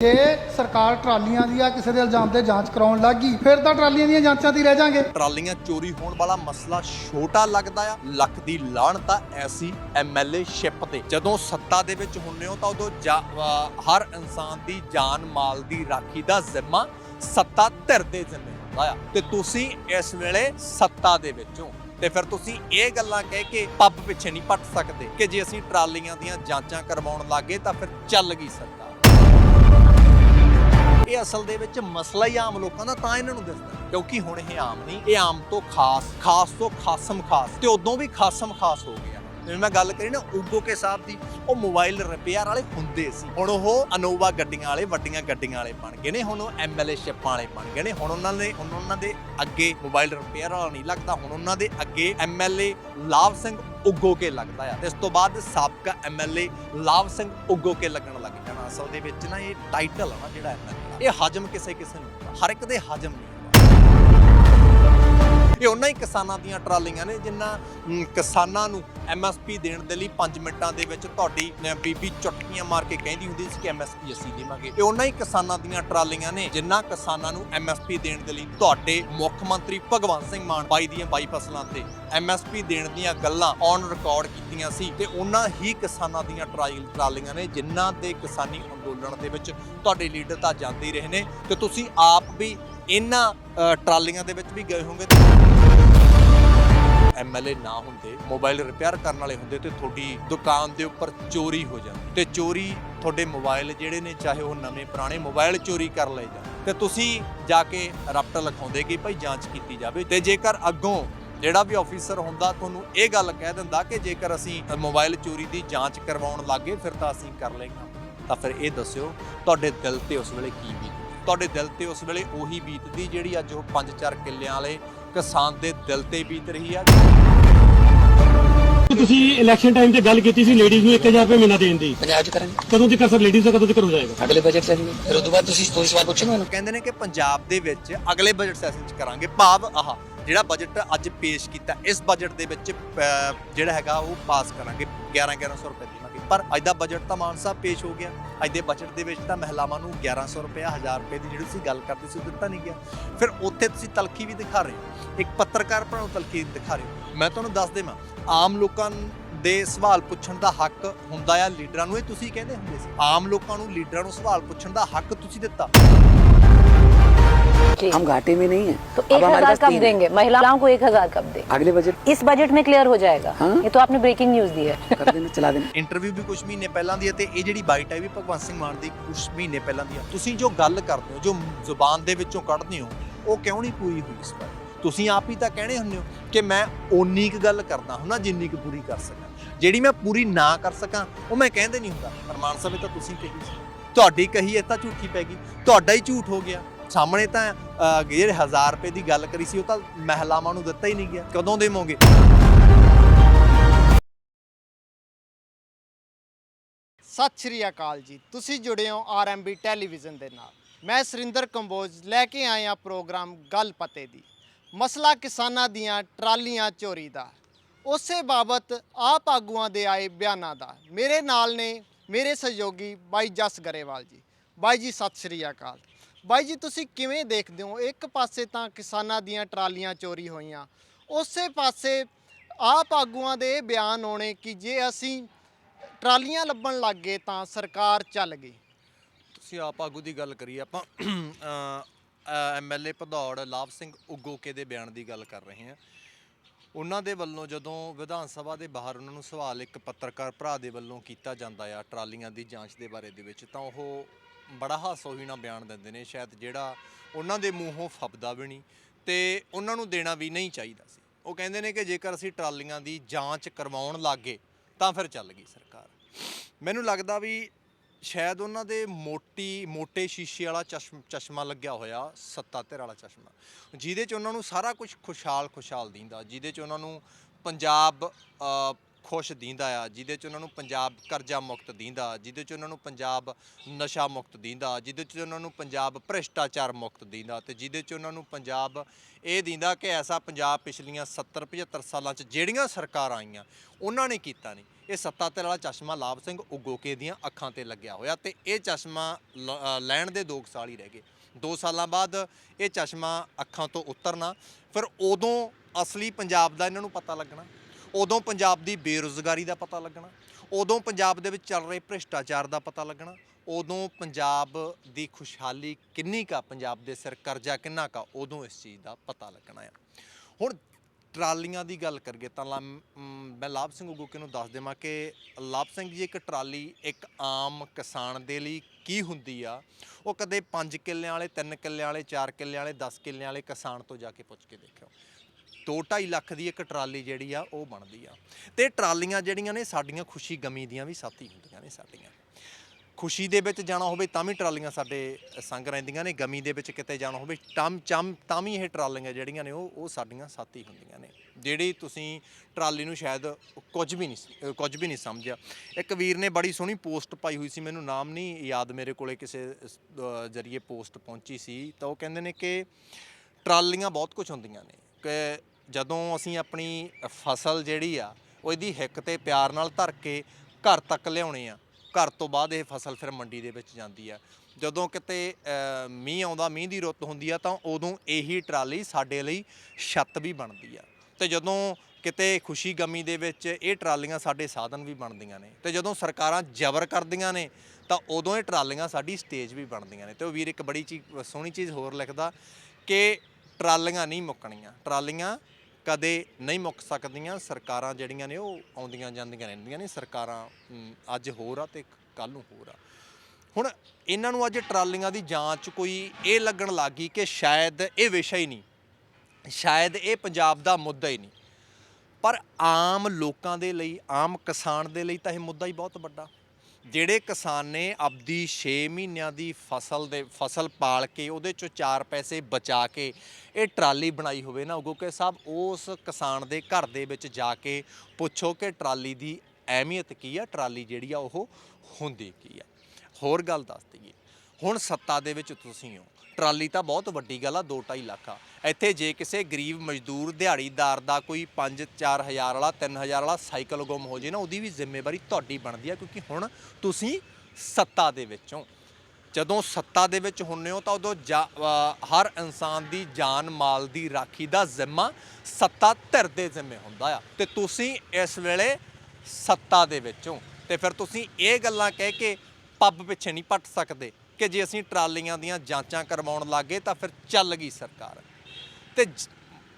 ਜੇ ਸਰਕਾਰ ਟਰਾਲੀਆਂ ਦੀ ਆ ਕਿਸੇ ਦੇ ਇਲਜ਼ਾਮ ਤੇ ਜਾਂਚ ਕਰਾਉਣ ਲੱਗ ਫਿਰ ਤਾਂ ਟਰਾਲੀਆਂ ਦੀਆਂ ਜਾਂਚਾਂ ਤੇ ਰਹਿ ਜਾਾਂਗੇ। ਟਰਾਲੀਆਂ ਚੋਰੀ ਹੋਣ ਵਾਲਾ ਮਸਲਾ ਛੋਟਾ ਲੱਗਦਾ ਆ। ਲੱਖ ਦੀ ਲਾਹਣਤ ਆ ਐਸੀ ਐਮਐਲਏ ਸ਼ਿਪ ਤੇ। ਜਦੋਂ ਸੱਤਾ ਦੇ ਵਿੱਚ ਹੁੰਨੇ ਹੋ ਤਾਂ ਉਦੋਂ ਹਰ ਇਨਸਾਨ ਦੀ ਜਾਨ ਮਾਲ ਦੀ ਰਾਖੀ ਦਾ ਜ਼ਿੰਮਾ ਸੱਤਾ ਧਿਰ ਦੇ ਜ਼ਿੰਮੇ ਹੁੰਦਾ ਆ। ਤੇ ਤੁਸੀਂ ਇਸ ਵੇਲੇ ਸੱਤਾ ਦੇ ਵਿੱਚ ਹੋ। ਤੇ ਫਿਰ ਤੁਸੀਂ ਇਹ ਗੱਲਾਂ ਕਹਿ ਕੇ ਪੱਬ ਪਿੱਛੇ ਨਹੀਂ ਪੱਟ ਸਕਦੇ ਕਿ ਜੇ ਅਸੀਂ ਟਰਾਲੀਆਂ ਦੀਆਂ ਜਾਂਚਾਂ ਕਰਵਾਉਣ ਲੱਗੇ ਤਾਂ ਫਿਰ ਚੱਲ ਗਈ ਸੱਤਾ ਇਹ ਅਸਲ ਦੇ ਵਿੱਚ ਮਸਲਾ ਹੀ ਆਮ ਲੋਕਾਂ ਦਾ ਤਾਂ ਇਹਨਾਂ ਨੂੰ ਦਿਸਦਾ ਕਿਉਂਕਿ ਹੁਣ ਇਹ ਆਮ ਨਹੀਂ, ਇਹ ਆਮ ਤੋਂ ਖਾਸ ਖਾਸ ਤੋਂ ਖਾਸਮ ਖਾਸ ਤੇ ਉਦੋਂ ਵੀ ਖਾਸਮ ਖਾਸ ਹੋ ਗਿਆ। ਜਿਵੇਂ ਮੈਂ ਗੱਲ ਕਰੀ ਨਾ ਉਗੋ ਕੇ ਸਾਹਿਬ ਦੀ, ਉਹ ਮੋਬਾਈਲ ਰਿਪੇਅਰ ਵਾਲੇ ਹੁੰਦੇ ਸੀ। ਹੁਣ ਉਹ ਅਨੋਵਾ ਗੱਡੀਆਂ ਵਾਲੇ, ਵੱਡੀਆਂ ਗੱਡੀਆਂ ਵਾਲੇ ਬਣ ਗਏ ਨੇ, ਹੁਣ ਉਹ ਐਮਐਲਏ ਸ਼ਿਪਾਂ ਵਾਲੇ ਬਣ ਗਏ ਨੇ। ਹੁਣ ਉਹਨਾਂ ਨੇ ਉਹਨਾਂ ਦੇ ਅੱਗੇ ਮੋਬਾਈਲ ਰਿਪੇਅਰ ਵਾਲਾ ਨਹੀਂ ਲੱਗਦਾ, ਹੁਣ ਉਹਨਾਂ ਦੇ ਅੱਗੇ ਐਮਐਲਏ ਲਾਭ ਸਿੰਘ ਉਗੋ ਕੇ ਲੱਗਦਾ ਆ। ਇਸ ਤੋਂ ਬਾਅਦ ਸਾਬਕਾ ਐਮਐਲਏ ਲਾਭ ਸਿੰਘ ਉਗੋ ਕੇ ਲੱਗਣ ਲੱਗ ਜਾਣਾ। ਅਸਲ ਦੇ ਵਿੱਚ ਨਾ ਇਹ ਟਾਈਟਲ ਆ ਨਾ ਜਿਹੜਾ ਐਮਐਲਏ ਇਹ ਹਜਮ ਕਿਸੇ ਕਿਸੇ ਨੂੰ ਹਰ ਇੱਕ ਦੇ ਹਜਮ ਨਹੀਂ। ਇਹ ਉਹਨਾਂ ਹੀ ਕਿਸਾਨਾਂ ਦੀਆਂ ਟਰਾਲੀਆਂ ਨੇ ਜਿਨ੍ਹਾਂ ਕਿਸਾਨਾਂ ਨੂੰ ਐਮਐਸਪੀ ਦੇਣ ਦੇ ਲਈ 5 ਮਿੰਟਾਂ ਦੇ ਵਿੱਚ ਤੁਹਾਡੀ ਬੀਬੀ ਚੁਟਕੀਆਂ ਮਾਰ ਕੇ ਕਹਿੰਦੀ ਹੁੰਦੀ ਸੀ ਕਿ ਐਮਐਸਪੀ ਅਸੀਂ ਦੇਵਾਂਗੇ। ਇਹ ਉਹਨਾਂ ਹੀ ਕਿਸਾਨਾਂ ਦੀਆਂ ਟਰਾਲੀਆਂ ਨੇ ਜਿਨ੍ਹਾਂ ਕਿਸਾਨਾਂ ਨੂੰ ਐਮਐਸਪੀ ਦੇਣ ਦੇ ਲਈ ਤੁਹਾਡੇ ਮੁੱਖ ਮੰਤਰੀ ਭਗਵੰਤ ਸਿੰਘ ਮਾਨ ਬਾਈ ਦੀਆਂ ਬਾਈ ਫਸਲਾਂ ਤੇ ਐਮਐਸਪੀ ਦੇਣ ਦੀਆਂ ਗੱਲਾਂ ਔਨ ਰਿਕਾਰਡ ਕੀਤੀਆਂ ਸੀ ਤੇ ਉਹਨਾਂ ਹੀ ਕਿਸਾਨਾਂ ਦੀਆਂ ਟਰਾਈ, ਟਰਾਲੀਆਂ ਨੇ ਜਿਨ੍ਹਾਂ ਦੇ ਕਿਸਾਨੀ ਅੰਦੋਲਨ ਦੇ ਵਿੱਚ ਤੁਹਾਡੇ ਲੀਡਰ ਤਾਂ ਜਾਂਦੇ ਰਹੇ ਨੇ ਤੇ ਤੁਸੀਂ ਆਪ ਵੀ ਇਹਨਾਂ ਟਰਾਲੀਆਂ ਦੇ ਵਿੱਚ ਵੀ ਗਏ ਹੋਵੋਗੇ ਐਮਐਲਏ ਨਾ ਹੁੰਦੇ, ਮੋਬਾਈਲ ਰਿਪੇਅਰ ਕਰਨ ਵਾਲੇ ਹੁੰਦੇ ਤੇ ਤੁਹਾਡੀ ਦੁਕਾਨ ਦੇ ਉੱਪਰ ਚੋਰੀ ਹੋ ਜਾਂਦੀ ਤੇ ਚੋਰੀ ਤੁਹਾਡੇ ਮੋਬਾਈਲ ਜਿਹੜੇ ਨੇ, ਚਾਹੇ ਉਹ ਨਵੇਂ ਪੁਰਾਣੇ ਮੋਬਾਈਲ ਚੋਰੀ ਕਰ ਲਏ ਜਾਣ। ਤੇ ਤੁਸੀਂ ਜਾ ਕੇ ਰਪਟ ਲਿਖਾਉਂਦੇ ਕਿ ਭਾਈ ਜਾਂਚ ਕੀਤੀ ਜਾਵੇ ਤੇ ਜੇਕਰ ਅੱਗੋਂ ਜਿਹੜਾ ਵੀ ਆਫੀਸਰ ਹੁੰਦਾ ਤੁਹਾਨੂੰ ਇਹ ਗੱਲ ਕਹਿ ਦਿੰਦਾ ਕਿ ਜੇਕਰ ਅਸੀਂ ਮੋਬਾਈਲ ਚੋਰੀ ਦੀ ਜਾਂਚ ਕਰਵਾਉਣ ਲੱਗੇ ਫਿਰ ਤਾਂ ਅਸੀਂ ਕਰ ਲੇਗਾ ਤਾਂ ਫਿਰ ਇਹ ਦੱਸਿਓ, ਤੁਹਾਡੇ ਦਿਲ ਤੇ ਉਸ ਵੇਲੇ ਕੀ ਬੀਤਦੀ ਤੁਹਾਡੇ ਦਿਲ ਤੇ ਉਸ ਵੇਲੇ ਉਹੀ ਬੀਤਦੀ ਜਿਹੜੀ ਅੱਜ ਉਹ 5-4 ਕਿੱਲਿਆਂ ਵਾਲੇ ਕਿਸਾਨ ਦੇ ਦਿਲ ਤੇ ਬੀਤ ਰਹੀ ਆ। ਤੁਸੀਂ ਇਲੈਕਸ਼ਨ ਟਾਈਮ ਤੇ ਗੱਲ ਕੀਤੀ ਸੀ ਲੇਡੀਜ਼ ਨੂੰ 1000 ਰੁਪਏ ਮਹੀਨਾ ਦੇਣ ਦੀ। ਪੰਜਾਬ ਚ ਕਰਾਂਗੇ। ਕਦੋਂ ਤੱਕ ਸਰ ਲੇਡੀਜ਼ ਦਾ ਕਦੋਂ ਤੱਕ ਹੋ ਜਾਏਗਾ? ਅਗਲੇ ਬਜਟ ਕਰਾਂਗੇ ਫਿਰ ਉਸ ਤੋਂ ਬਾਅਦ ਤੁਸੀਂ ਕੋਈ ਸਵਾਲ ਪੁੱਛੋ ਮੈਨੂੰ। ਕਹਿੰਦੇ ਨੇ ਕਿ ਪੰਜਾਬ ਦੇ ਵਿੱਚ ਅਗਲੇ ਬਜਟ ਸੈਸ਼ਨ 'ਚ ਕਰਾਂਗੇ। ਭਾਵ ਆਹ ਜਿਹੜਾ ਬਜਟ ਅੱਜ ਪੇਸ਼ ਕੀਤਾ ਇਸ ਬਜਟ ਦੇ ਵਿੱਚ ਜਿਹੜਾ ਹੈਗਾ ਉਹ ਪਾਸ ਕਰਾਂਗੇ। 11 1100 ਰੁਪਏ ਪਰ ਅੱਜ ਦਾ ਬਜਟ ਤਾਂ ਮਾਨ ਸਾਹਿਬ ਪੇਸ਼ ਹੋ ਗਿਆ। ਅੱਜ ਦੇ ਬਜਟ ਦੇ ਵਿੱਚ ਤਾਂ ਮਹਿਲਾਵਾਂ ਨੂੰ 1100 ਰੁਪਏ 1000 ਰੁਪਏ ਦੀ ਜਿਹੜੀ ਤੁਸੀਂ ਗੱਲ ਕਰਦੇ ਸੀ ਉਹ ਦਿੱਤਾ ਨਹੀਂ ਗਿਆ। ਫਿਰ ਉੱਥੇ ਤੁਸੀਂ ਤਲਖੀ ਵੀ ਦਿਖਾ ਰਹੇ ਹੋ। ਇੱਕ ਪੱਤਰਕਾਰ ਭਰਾ ਨੂੰ ਤਲਖੀ ਦਿਖਾ ਰਹੇ ਹੋ। ਮੈਂ ਤੁਹਾਨੂੰ ਦੱਸ ਦੇਵਾਂ, ਆਮ ਲੋਕਾਂ ਦੇ ਸਵਾਲ ਪੁੱਛਣ ਦਾ ਹੱਕ ਹੁੰਦਾ ਆ ਲੀਡਰਾਂ ਨੂੰ। ਇਹ ਤੁਸੀਂ ਕਹਿੰਦੇ ਹੁੰਦੇ ਸੀ, ਆਮ ਲੋਕਾਂ ਨੂੰ ਲੀਡਰਾਂ ਨੂੰ ਸਵਾਲ ਪੁੱਛਣ ਦਾ ਹੱਕ ਤੁਸੀਂ ਦਿੱਤਾ। हम घाटे में नहीं है तो अब एक हमारे हजार पास कब तीन है। देंगे महिलाओं को एक हजार कब देंगे अगले बजट इस बजट में क्लियर हो जाएगा हाँ? ये तो आपने ब्रेकिंग न्यूज दी है कर देना चला देना ਇੰਟਰਵਿਊ ਵੀ ਕੁਝ ਮਹੀਨੇ ਪਹਿਲਾਂ ਦੀ ਹੈ ਤੇ ਇਹ ਜਿਹੜੀ ਬਾਈਟ ਹੈ ਵੀ ਭਗਵੰਤ ਸਿੰਘ ਮਾਨ ਦੀ ਕੁਝ ਮਹੀਨੇ ਪਹਿਲਾਂ ਦੀ ਹੈ ਤੁਸੀਂ ਜੋ ਗੱਲ ਕਰਦੇ ਹੋ ਜੋ ਜ਼ੁਬਾਨ ਦੇ ਵਿੱਚੋਂ ਕੱਢਦੇ ਹੋ ਉਹ ਕਿਉਂ ਨਹੀਂ ਪੂਰੀ ਹੋਈ ਇਸ ਵਾਰ ਤੁਸੀਂ ਆਪ ਹੀ ਤਾਂ ਕਹਿਣੇ ਹੁੰਦੇ ਹੋ ਕਿ ਮੈਂ ਓਨੀ ਕੁ ਗੱਲ ਕਰਦਾ ਹੁੰਨਾ ਜਿੰਨੀ ਕੁ ਪੂਰੀ ਕਰ ਸਕਾਂ ਜਿਹੜੀ ਮੈਂ ਪੂਰੀ ਨਾ ਕਰ ਸਕਾਂ ਉਹ ਮੈਂ ਕਹਿੰਦੇ ਨਹੀਂ ਹੁੰਦਾ ਫਰਮਾਨ ਸਾਹਿਬ ਇਹ ਤਾਂ ਤੁਸੀਂ ਕਹੀ ਸੀ ਤੁਹਾਡੀ ਕਹੀ ਇਹ ਤਾਂ ਝੂਠੀ ਪੈ ਗਈ ਤੁਹਾਡਾ ਹੀ ਝੂਠ ਹੋ ਗਿਆ ਸਾਹਮਣੇ ਤਾਂ ਜਿਹੜੇ 1000 ਰੁਪਏ ਦੀ ਗੱਲ ਕਰੀ ਸੀ, ਉਹ ਤਾਂ ਮਹਿਲਾਵਾਂ ਨੂੰ ਦਿੱਤਾ ਹੀ ਨਹੀਂ ਗਿਆ। ਕਦੋਂ ਦੇਵੋਗੇ? ਸਤਿ ਸ਼੍ਰੀ ਅਕਾਲ ਜੀ। ਤੁਸੀਂ ਜੁੜੇ ਹੋ ਆਰਐਮਬੀ ਟੈਲੀਵਿਜ਼ਨ ਦੇ ਨਾਲ। ਮੈਂ ਸੁਰਿੰਦਰ ਕੰਬੋਜ ਲੈ ਕੇ ਆਇਆ ਪ੍ਰੋਗਰਾਮ ਗੱਲ ਪਤੇ ਦੀ। ਮਸਲਾ ਕਿਸਾਨਾਂ ਦੀਆਂ ਟਰਾਲੀਆਂ ਚੋਰੀ ਦਾ। ਉਸੇ ਬਾਬਤ ਆਪ ਆਗੂਆਂ ਦੇ ਆਏ ਬਿਆਨਾਂ ਦਾ। ਮੇਰੇ ਨਾਲ ਨੇ ਮੇਰੇ ਸਹਿਯੋਗੀ ਬਾਈ ਜਸ ਗਰੇਵਾਲ ਜੀ। ਬਾਈ ਜੀ, ਸਤਿ ਸ਼੍ਰੀ ਅਕਾਲ। ਬਾਈ ਜੀ, ਤੁਸੀਂ ਕਿਵੇਂ ਦੇਖਦੇ ਹੋ? ਇੱਕ ਪਾਸੇ ਤਾਂ ਕਿਸਾਨਾਂ ਦੀਆਂ ਟਰਾਲੀਆਂ ਚੋਰੀ ਹੋਈਆਂ। ਉਸੇ ਪਾਸੇ ਆਪ ਆਗੂਆਂ ਦੇ ਇਹ ਬਿਆਨ ਆਉਣੇ ਕਿ ਜੇ ਅਸੀਂ ਟਰਾਲੀਆਂ ਲੱਭਣ ਲੱਗ ਗਏ ਤਾਂ ਸਰਕਾਰ ਚੱਲ ਗਈ। ਤੁਸੀਂ ਆਪ ਆਗੂ ਦੀ ਗੱਲ ਕਰੀਏ ਆਪਾਂ ਐਮਐਲਏ ਭਦੌੜ, ਲਾਭ ਸਿੰਘ ਉਗੋਕੇ ਦੇ ਬਿਆਨ ਦੀ ਗੱਲ ਕਰ ਰਹੇ ਹਾਂ। ਉਹਨਾਂ ਦੇ ਵੱਲੋਂ ਜਦੋਂ ਵਿਧਾਨ ਸਭਾ ਦੇ ਬਾਹਰ ਉਹਨਾਂ ਨੂੰ ਸਵਾਲ ਇੱਕ ਪੱਤਰਕਾਰ ਭਰਾ ਦੇ ਵੱਲੋਂ ਕੀਤਾ ਜਾਂਦਾ ਆ ਟਰਾਲੀਆਂ ਦੀ ਜਾਂਚ ਦੇ ਬਾਰੇ ਦੇ ਵਿੱਚ, ਤਾਂ ਉਹ ਬੜਾ ਹਾਸੋਹੀਣਾ ਬਿਆਨ ਦਿੰਦੇ ਨੇ ਸ਼ਾਇਦ ਜਿਹੜਾ ਉਹਨਾਂ ਦੇ ਮੂੰਹੋਂ ਫੱਬਦਾ ਵੀ ਨਹੀਂ ਤੇ ਉਹਨਾਂ ਨੂੰ ਦੇਣਾ ਵੀ ਨਹੀਂ ਚਾਹੀਦਾ ਸੀ। ਉਹ ਕਹਿੰਦੇ ਨੇ ਕਿ ਜੇਕਰ ਅਸੀਂ ਟਰਾਲੀਆਂ ਦੀ ਜਾਂਚ ਕਰਵਾਉਣ ਲੱਗੇ ਤਾਂ ਫਿਰ ਚੱਲ ਗਈ ਸਰਕਾਰ। ਮੈਨੂੰ ਲੱਗਦਾ ਵੀ ਸ਼ਾਇਦ ਉਹਨਾਂ ਦੇ ਮੋਟੀ, ਮੋਟੇ ਸ਼ੀਸ਼ੇ ਵਾਲਾ ਚਸ਼ਮ, ਚਸ਼ਮਾ ਲੱਗਿਆ ਹੋਇਆ, ਸੱਤਾ ਧਿਰ ਵਾਲਾ ਚਸ਼ਮਾ, ਜਿਹਦੇ 'ਚ ਉਹਨਾਂ ਨੂੰ ਸਾਰਾ ਕੁਝ ਖੁਸ਼ਹਾਲ ਖੁਸ਼ਹਾਲ ਦਿੰਦਾ, ਜਿਹਦੇ 'ਚ ਉਹਨਾਂ ਨੂੰ ਪੰਜਾਬ ਖੁਸ਼ ਦੀਂਦਾ ਆ, ਜਿਹਦੇ 'ਚ ਉਹਨਾਂ ਨੂੰ ਪੰਜਾਬ ਕਰਜ਼ਾ ਮੁਕਤ ਦੀਂਦਾ, ਜਿਹਦੇ 'ਚ ਉਹਨਾਂ ਨੂੰ ਪੰਜਾਬ ਨਸ਼ਾ ਮੁਕਤ ਦੀਂਦਾ, ਜਿਹਦੇ 'ਚ ਉਹਨਾਂ ਨੂੰ ਪੰਜਾਬ ਭ੍ਰਿਸ਼ਟਾਚਾਰ ਮੁਕਤ ਦੀਂਦਾ ਤੇ ਜਿਹਦੇ 'ਚ ਉਹਨਾਂ ਨੂੰ ਪੰਜਾਬ ਇਹ ਦੀਂਦਾ ਕਿ ਐਸਾ ਪੰਜਾਬ ਪਿਛਲੀਆਂ 70 75 ਸਾਲਾਂ 'ਚ ਜਿਹੜੀਆਂ ਸਰਕਾਰਾਂ ਆਈਆਂ, ਉਹਨਾਂ ਨੇ ਕੀਤਾ ਨਹੀਂ। ਇਹ ਸੱਤਾ ਤੇ ਵਾਲਾ ਚਸ਼ਮਾ ਲਾਭ ਸਿੰਘ ਉਗੋਕੇ ਦੀਆਂ ਅੱਖਾਂ ਤੇ ਲੱਗਿਆ ਹੋਇਆ ਤੇ ਇਹ ਚਸ਼ਮਾ ਲ- ਲੈਣ ਦੇ 2 ਸਾਲ ਹੀ ਰਹਿ ਗਏ। 2 ਸਾਲਾਂ ਬਾਅਦ ਇਹ ਚਸ਼ਮਾ ਅੱਖਾਂ ਤੋਂ ਉਤਰਨਾ, ਫਿਰ ਉਦੋਂ ਅਸਲੀ ਪੰਜਾਬ ਦਾ ਇਹਨਾਂ ਨੂੰ ਪਤਾ ਲੱਗਣਾ। ਉਦੋਂ ਪੰਜਾਬ ਦੀ ਬੇਰੁਜ਼ਗਾਰੀ ਦਾ ਪਤਾ ਲੱਗਣਾ, ਉਦੋਂ ਪੰਜਾਬ ਦੇ ਵਿੱਚ ਚੱਲ ਰਹੇ ਭ੍ਰਿਸ਼ਟਾਚਾਰ ਦਾ ਪਤਾ ਲੱਗਣਾ, ਉਦੋਂ ਪੰਜਾਬ ਦੀ ਖੁਸ਼ਹਾਲੀ ਕਿੰਨੀ ਕਾ ਪੰਜਾਬ ਦੇ ਸਿਰ ਕਰਜ਼ਾ ਕਿੰਨਾ ਕਾ ਉਦੋਂ ਇਸ ਚੀਜ਼ ਦਾ ਪਤਾ ਲੱਗਣਾ ਆ। ਹੁਣ ਟਰਾਲੀਆਂ ਦੀ ਗੱਲ ਕਰੀਏ ਤਾਂ ਲਾ- ਮੈਂ ਲਾਭ ਸਿੰਘ ਉਗੂਕੇ ਨੂੰ ਦੱਸ ਦੇਵਾਂ ਕਿ ਲਾਭ ਸਿੰਘ ਜੀ ਇੱਕ ਟਰਾਲੀ ਇੱਕ ਆਮ ਕਿਸਾਨ ਦੇ ਲਈ ਕੀ ਹੁੰਦੀ ਆ, ਉਹ ਕਦੇ 5 ਕਿੱਲਿਆਂ ਵਾਲੇ 3 ਕਿੱਲਿਆਂ ਵਾਲੇ 4 ਕਿੱਲਿਆਂ ਵਾਲੇ 10 ਕਿੱਲਿਆਂ ਵਾਲੇ ਕਿਸਾਨ ਤੋਂ ਜਾ ਕੇ ਪੁੱਛ ਕੇ ਦੇਖਿਓ। 2.5 ਲੱਖ ਦੀ ਇੱਕ ਟਰਾਲੀ ਜਿਹੜੀ ਆ, ਉਹ ਬਣਦੀ ਆ। ਤੇ ਟਰਾਲੀਆਂ ਜਿਹੜੀਆਂ ਨੇ, ਸਾਡੀਆਂ ਖੁਸ਼ੀ ਗਮੀ ਦੀਆਂ ਵੀ ਸਾਥੀ ਹੁੰਦੀਆਂ ਨੇ ਸਾਡੀਆਂ। ਖੁਸ਼ੀ ਦੇ ਵਿੱਚ ਜਾਣਾ ਹੋਵੇ ਤਾਂ ਵੀ ਟਰਾਲੀਆਂ ਸਾਡੇ ਸੰਗ ਰਹਿੰਦੀਆਂ ਨੇ, ਗਮੀ ਦੇ ਵਿੱਚ ਕਿਤੇ ਜਾਣਾ ਹੋਵੇ, ਟਮ ਚਮ ਤਾਂ ਵੀ ਇਹ ਟਰਾਲੀਆਂ ਜਿਹੜੀਆਂ ਨੇ, ਉਹ ਉਹ ਸਾਡੀਆਂ ਸਾਥੀ ਹੁੰਦੀਆਂ ਨੇ। ਜਿਹੜੀ ਤੁਸੀਂ ਟਰਾਲੀ ਨੂੰ ਸ਼ਾਇਦ ਕੁਝ ਵੀ ਨਹੀਂ ਕੁਝ ਵੀ ਨਹੀਂ ਸਮਝਿਆ। ਇੱਕ ਵੀਰ ਨੇ ਬੜੀ ਸੋਹਣੀ ਪੋਸਟ ਪਾਈ ਹੋਈ ਸੀ, ਮੈਨੂੰ ਨਾਮ ਨਹੀਂ ਯਾਦ ਮੇਰੇ ਕੋਲੇ ਕਿਸੇ ਜਰੀਏ ਪੋਸਟ ਪਹੁੰਚੀ ਸੀ। ਤਾਂ ਉਹ ਕਹਿੰਦੇ ਨੇ ਕਿ ਟਰਾਲੀਆਂ ਬਹੁਤ ਕੁਝ ਹੁੰਦੀਆਂ ਨੇ। ਕਿ ਜਦੋਂ ਅਸੀਂ ਆਪਣੀ ਫਸਲ ਜਿਹੜੀ ਆ, ਉਹ ਇਹਦੀ ਹਿੱਕ ਤੇ ਪਿਆਰ ਨਾਲ ਧਰ ਕੇ ਘਰ ਤੱਕ ਲਿਆਉਣੇ ਆ, ਘਰ ਤੋਂ ਬਾਅਦ ਇਹ ਫਸਲ ਫਿਰ ਮੰਡੀ ਦੇ ਵਿੱਚ ਜਾਂਦੀ ਆ। ਜਦੋਂ ਕਿਤੇ ਮੀਂਹ ਆਉਂਦਾ, ਮੀਂਹ ਦੀ ਰੁੱਤ ਹੁੰਦੀ ਆ ਤਾਂ ਉਦੋਂ ਇਹੀ ਟਰਾਲੀ ਸਾਡੇ ਲਈ ਛੱਤ ਵੀ ਬਣਦੀ ਆ। ਤੇ ਜਦੋਂ ਕਿਤੇ ਖੁਸ਼ੀ ਗਮੀ ਦੇ ਵਿੱਚ ਇਹ ਟਰਾਲੀਆਂ ਸਾਡੇ ਸਾਧਨ ਵੀ ਬਣਦੀਆਂ ਨੇ, ਤੇ ਜਦੋਂ ਸਰਕਾਰਾਂ ਜ਼ਬਰ ਕਰਦੀਆਂ ਨੇ, ਤਾਂ ਉਦੋਂ ਇਹ ਟਰਾਲੀਆਂ ਸਾਡੀ ਸਟੇਜ ਵੀ ਬਣਦੀਆਂ ਨੇ। ਤੇ ਉਹ ਵੀਰ ਇੱਕ ਬੜੀ ਚੀਜ਼ ਸੋਹਣੀ ਚੀਜ਼ ਹੋਰ ਲਿਖਦਾ ਕਿ ਟਰਾਲੀਆਂ ਨਹੀਂ ਮੁੱਕਣੀਆਂ, ਟਰਾਲੀਆਂ ਕਦੇ ਨਹੀਂ ਮੁੱਕ ਸਕਦੀਆਂ, ਸਰਕਾਰਾਂ ਜਿਹੜੀਆਂ ਨੇ ਉਹ ਆਉਂਦੀਆਂ ਜਾਂਦੀਆਂ ਰਹਿੰਦੀਆਂ ਨੇ, ਸਰਕਾਰਾਂ ਅੱਜ ਹੋਰ ਆ ਤੇ ਕੱਲ ਨੂੰ ਹੋਰ ਆ। ਹੁਣ ਇਹਨਾਂ ਨੂੰ ਅੱਜ ਟਰਾਲੀਆਂ ਦੀ ਜਾਂਚ ਕੋਈ ਇਹ ਲੱਗਣ ਲੱਗੀ ਕਿ ਸ਼ਾਇਦ ਇਹ ਵਿਸ਼ਾ ਹੀ ਨਹੀਂ, ਸ਼ਾਇਦ ਇਹ ਪੰਜਾਬ ਦਾ ਮੁੱਦਾ ਹੀ ਨਹੀਂ। ਪਰ ਆਮ ਲੋਕਾਂ ਦੇ ਲਈ, ਆਮ ਕਿਸਾਨ ਦੇ ਲਈ ਤਾਂ ਇਹ ਮੁੱਦਾ ਹੀ ਬਹੁਤ ਵੱਡਾ। ਜਿਹੜੇ ਕਿਸਾਨ ਨੇ ਆਪਦੀ 6 ਮਹੀਨਿਆਂ ਦੀ ਫਸਲ ਦੇ, ਫਸਲ ਪਾਲ ਕੇ ਉਹਦੇ ਚੋਂ 4 ਪੈਸੇ ਬਚਾ ਕੇ ਇਹ ਟਰਾਲੀ ਬਣਾਈ ਹੋਵੇ ਨਾ ਉਗੋਕੇ ਸਾਹਿਬ, ਉਸ ਕਿਸਾਨ ਦੇ ਘਰ ਦੇ ਵਿੱਚ ਜਾ ਕੇ ਪੁੱਛੋ ਕਿ ਟਰਾਲੀ ਦੀ ਅਹਿਮੀਅਤ ਕੀ ਆ, ਟਰਾਲੀ ਜਿਹੜੀ ਆ ਉਹ ਹੁੰਦੀ ਕੀ ਆ। ਹੋਰ ਗੱਲ ਦੱਸ ਦਈਏ। ਹੁਣ ਸੱਤਾ ਦੇ ਵਿੱਚ ਤੁਸੀਂ ਹੋ। ਟਰਾਲੀ ਤਾਂ ਬਹੁਤ ਵੱਡੀ ਗੱਲ ਆ 2.5 ਲੱਖ ਆ। ਇੱਥੇ ਜੇ ਕਿਸੇ ਗਰੀਬ ਮਜ਼ਦੂਰ, ਦਿਹਾੜੀਦਾਰ ਦਾ ਕੋਈ 5-4 ਹਜ਼ਾਰ ਵਾਲਾ 3 ਹਜ਼ਾਰ ਵਾਲਾ ਸਾਈਕਲ ਗੁੰਮ ਹੋ ਜੇ ਨਾ, ਉਹਦੀ ਵੀ ਜ਼ਿੰਮੇਵਾਰੀ ਤੁਹਾਡੀ ਬਣਦੀ ਆ, ਕਿਉਂਕਿ ਹੁਣ ਤੁਸੀਂ ਸੱਤਾ ਦੇ ਵਿੱਚੋਂ। ਜਦੋਂ ਸੱਤਾ ਦੇ ਵਿੱਚ ਹੁੰਨੇ ਹੋ ਤਾਂ ਉਦੋਂ ਜਾ- ਹਰ ਇਨਸਾਨ ਦੀ ਜਾਨ, ਮਾਲ ਦੀ ਰਾਖੀ ਦਾ ਜ਼ਿੰਮਾ ਸੱਤਾ ਧਿਰ ਦੇ ਜ਼ਿੰਮੇ ਹੁੰਦਾ ਆ। ਤੇ ਤੁਸੀਂ ਇਸ ਵੇਲੇ ਸੱਤਾ ਦੇ ਵਿੱਚੋਂ। ਤੇ ਫਿਰ ਤੁਸੀਂ ਇਹ ਗੱਲਾਂ ਕਹਿ ਕੇ ਪੱਬ ਪਿੱਛੇ ਨਹੀਂ ਪੱਟ ਸਕਦੇ। ਕਿ ਜੇ ਅਸੀਂ ਟਰਾਲੀਆਂ ਦੀਆਂ ਜਾਂਚਾਂ ਕਰਵਾਉਣ ਲੱਗੇ ਤਾਂ ਫਿਰ ਚੱਲ ਗਈ ਸਰਕਾਰ। ਤੇ ਜ-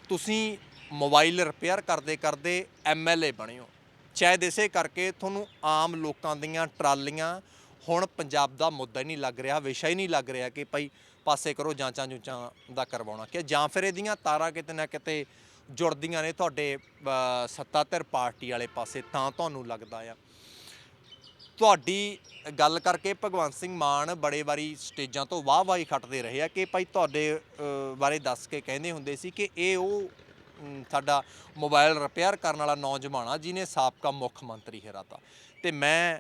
ਤੁਸੀਂ ਮੋਬਾਈਲ ਰਿਪੇਅਰ ਕਰਦੇ ਕਰਦੇ ਐਮਐਲਏ ਬਣੇ ਹੋ ਸ਼ਾਇਦ ਇਸੇ ਕਰਕੇ ਤੁਹਾਨੂੰ ਆਮ ਲੋਕਾਂ ਦੀਆਂ ਟਰਾਲੀਆਂ ਹੁਣ ਪੰਜਾਬ ਦਾ ਮੁੱਦਾ ਹੀ ਨਹੀਂ ਲੱਗ ਰਿਹਾ ਵਿਸ਼ਾ ਹੀ ਨਹੀਂ ਲੱਗ ਰਿਹਾ ਕਿ ਭਾਈ ਪਾਸੇ ਕਰੋ ਜਾਂਚਾਂ ਜੂਚਾਂ ਦਾ ਕਰਵਾਉਣਾ। ਕਿ ਜਾਂ ਫਿਰ ਇਹਦੀਆਂ ਤਾਰਾਂ ਕਿਤੇ ਨਾ ਕਿਤੇ ਜੁੜਦੀਆਂ ਨੇ ਤੁਹਾਡੇ ਅ, ਸੱਤਾਧਿਰ ਪਾਰਟੀ ਵਾਲੇ ਪਾਸੇ ਤਾਂ ਤੁਹਾਨੂੰ ਲੱਗਦਾ ਆ। ਤੁਹਾਡੀ ਗੱਲ ਕਰਕੇ ਭਗਵੰਤ ਸਿੰਘ ਮਾਨ ਬੜੇ ਵਾਰੀ ਸਟੇਜਾਂ ਤੋਂ ਵਾਹ-ਵਾਹੀ ਖੱਟਦੇ ਰਹੇ ਆ ਕਿ ਭਾਈ ਤੁਹਾਡੇ ਬਾਰੇ ਦੱਸ ਕੇ ਕਹਿੰਦੇ ਹੁੰਦੇ ਸੀ ਕਿ ਇਹ ਉਹ ਸਾਡਾ ਮੋਬਾਈਲ ਰਿਪੇਅਰ ਕਰਨ ਵਾਲਾ ਨੌਜਵਾਨ ਆ ਜਿਹਨੇ ਸਾਬਕਾ ਮੁੱਖ ਮੰਤਰੀ ਹਰਾਤਾ ਤੇ। ਮੈਂ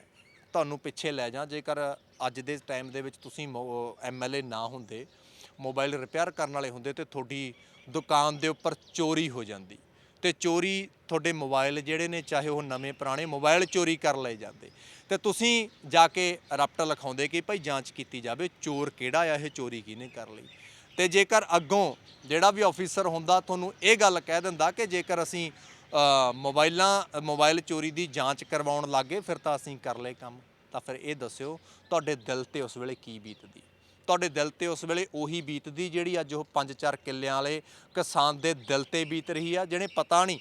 ਤੁਹਾਨੂੰ ਪਿੱਛੇ ਲੈ ਜਾ, ਜੇਕਰ ਅੱਜ ਦੇ ਟਾਈਮ ਦੇ ਵਿੱਚ ਤੁਸੀਂ ਐਮਐਲਏ ਨਾ ਹੁੰਦੇ, ਮੋਬਾਈਲ ਰਿਪੇਅਰ ਕਰਨ ਵਾਲੇ ਹੁੰਦੇ ਤੇ ਤੁਹਾਡੀ ਦੁਕਾਨ ਦੇ ਉੱਪਰ ਚੋਰੀ ਹੋ ਜਾਂਦੀ। ਤੇ ਚੋਰੀ ਤੁਹਾਡੇ ਮੋਬਾਈਲ ਜਿਹੜੇ ਨੇ, ਚਾਹੇ ਉਹ ਨਵੇਂ ਪੁਰਾਣੇ ਮੋਬਾਈਲ ਚੋਰੀ ਕਰ ਲਏ ਜਾਂਦੇ। ਤੇ ਤੁਸੀਂ ਜਾ ਕੇ ਰਪਟ ਲਿਖਾਉਂਦੇ ਕਿ ਭਾਈ ਜਾਂਚ ਕੀਤੀ ਜਾਵੇ, ਚੋਰ ਕਿਹੜਾ ਆ, ਇਹ ਚੋਰੀ ਕਿਹਨੇ ਕਰ ਲਈ? ਤੇ ਜੇਕਰ ਅੱਗੋਂ ਜਿਹੜਾ ਵੀ ਆਫੀਸਰ ਹੁੰਦਾ, ਤੁਹਾਨੂੰ ਇਹ ਗੱਲ ਕਹਿ ਦਿੰਦਾ ਕਿ ਜੇਕਰ ਅਸੀਂ ਮੋਬਾਈਲਾਂ, ਮੋਬਾਈਲ ਚੋਰੀ ਦੀ ਜਾਂਚ ਕਰਵਾਉਣ ਲੱਗੇ ਫਿਰ ਤਾਂ ਅਸੀਂ ਕਰ ਲਏ ਕੰਮ। ਤਾਂ ਫਿਰ ਇਹ ਦੱਸਿਓ, ਤੁਹਾਡੇ ਦਿਲ ਤੇ ਉਸ ਵੇਲੇ ਕੀ ਬੀਤਦੀ? ਤੁਹਾਡੇ ਦਿਲ ਤੇ ਉਸ ਵੇਲੇ ਉਹੀ ਬੀਤਦੀ ਜਿਹੜੀ ਅੱਜ ਉਹ 5-4 ਕਿੱਲਿਆਂ ਵਾਲੇ ਕਿਸਾਨ ਦੇ ਦਿਲ ਤੇ ਬੀਤ ਰਹੀ ਆ, ਜਿਹਨੇ ਪਤਾ ਨਹੀਂ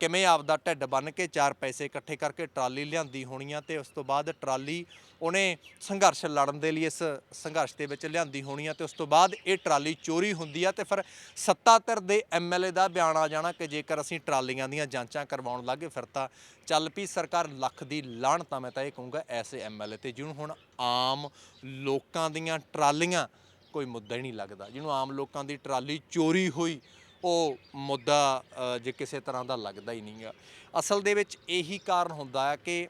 ਕਿਵੇਂ ਆਪਦਾ ਢਿੱਡ ਬੰਨ ਕੇ ਚਾਰ ਪੈਸੇ ਇਕੱਠੇ ਕਰਕੇ ਟਰਾਲੀ ਲਿਆਂਦੀ ਹੋਣੀ ਆ ਤੇ ਉਸ ਤੋਂ ਬਾਅਦ ਟਰਾਲੀ ਉਹਨੇ ਸੰਘਰਸ਼ ਲੜਨ ਦੇ ਲਈ ਇਸ ਸੰਘਰਸ਼ ਦੇ ਵਿੱਚ ਲਿਆਂਦੀ ਹੋਣੀ ਆ ਤੇ ਉਸ ਤੋਂ ਬਾਅਦ ਇਹ ਟਰਾਲੀ ਚੋਰੀ ਹੁੰਦੀ ਆ ਤੇ ਫਿਰ ਸੱਤਾ ਧਿਰ ਦੇ ਐਮਐਲਏ ਦਾ ਬਿਆਨ ਆ ਜਾਣਾ ਕਿ ਜੇਕਰ ਅਸੀਂ ਟਰਾਲੀਆਂ ਦੀਆਂ ਜਾਂਚਾਂ ਕਰਵਾਉਣ ਲੱਗੇ ਫਿਰ ਤਾਂ ਚੱਲ ਪਈ ਸਰਕਾਰ ਲੱਖ ਦੀ ਲਾਹਣ, ਤਾਂ ਮੈਂ ਤਾਂ ਇਹ ਕਹੂੰਗਾ ਐਸੇ ਐਮਐਲਏ ਤੇ ਜਿਹਨੂੰ ਹੁਣ ਆਮ ਲੋਕਾਂ ਦੀਆਂ ਟਰਾਲੀਆਂ ਕੋਈ ਮੁੱਦਾ ਹੀ ਨਹੀਂ ਲੱਗਦਾ, ਜਿਹਨੂੰ ਆਮ ਲੋਕਾਂ ਦੀ ਟਰਾਲੀ ਚੋਰੀ ਹੋਈ ਉਹ ਮੁੱਦਾ ਜੇ ਕਿਸੇ ਤਰ੍ਹਾਂ ਦਾ ਲੱਗਦਾ ਹੀ ਨਹੀਂਗਾ ਅਸਲ ਦੇ ਵਿੱਚ ਇਹੀ ਕਾਰਨ ਹੁੰਦਾ ਹੈ ਕਿ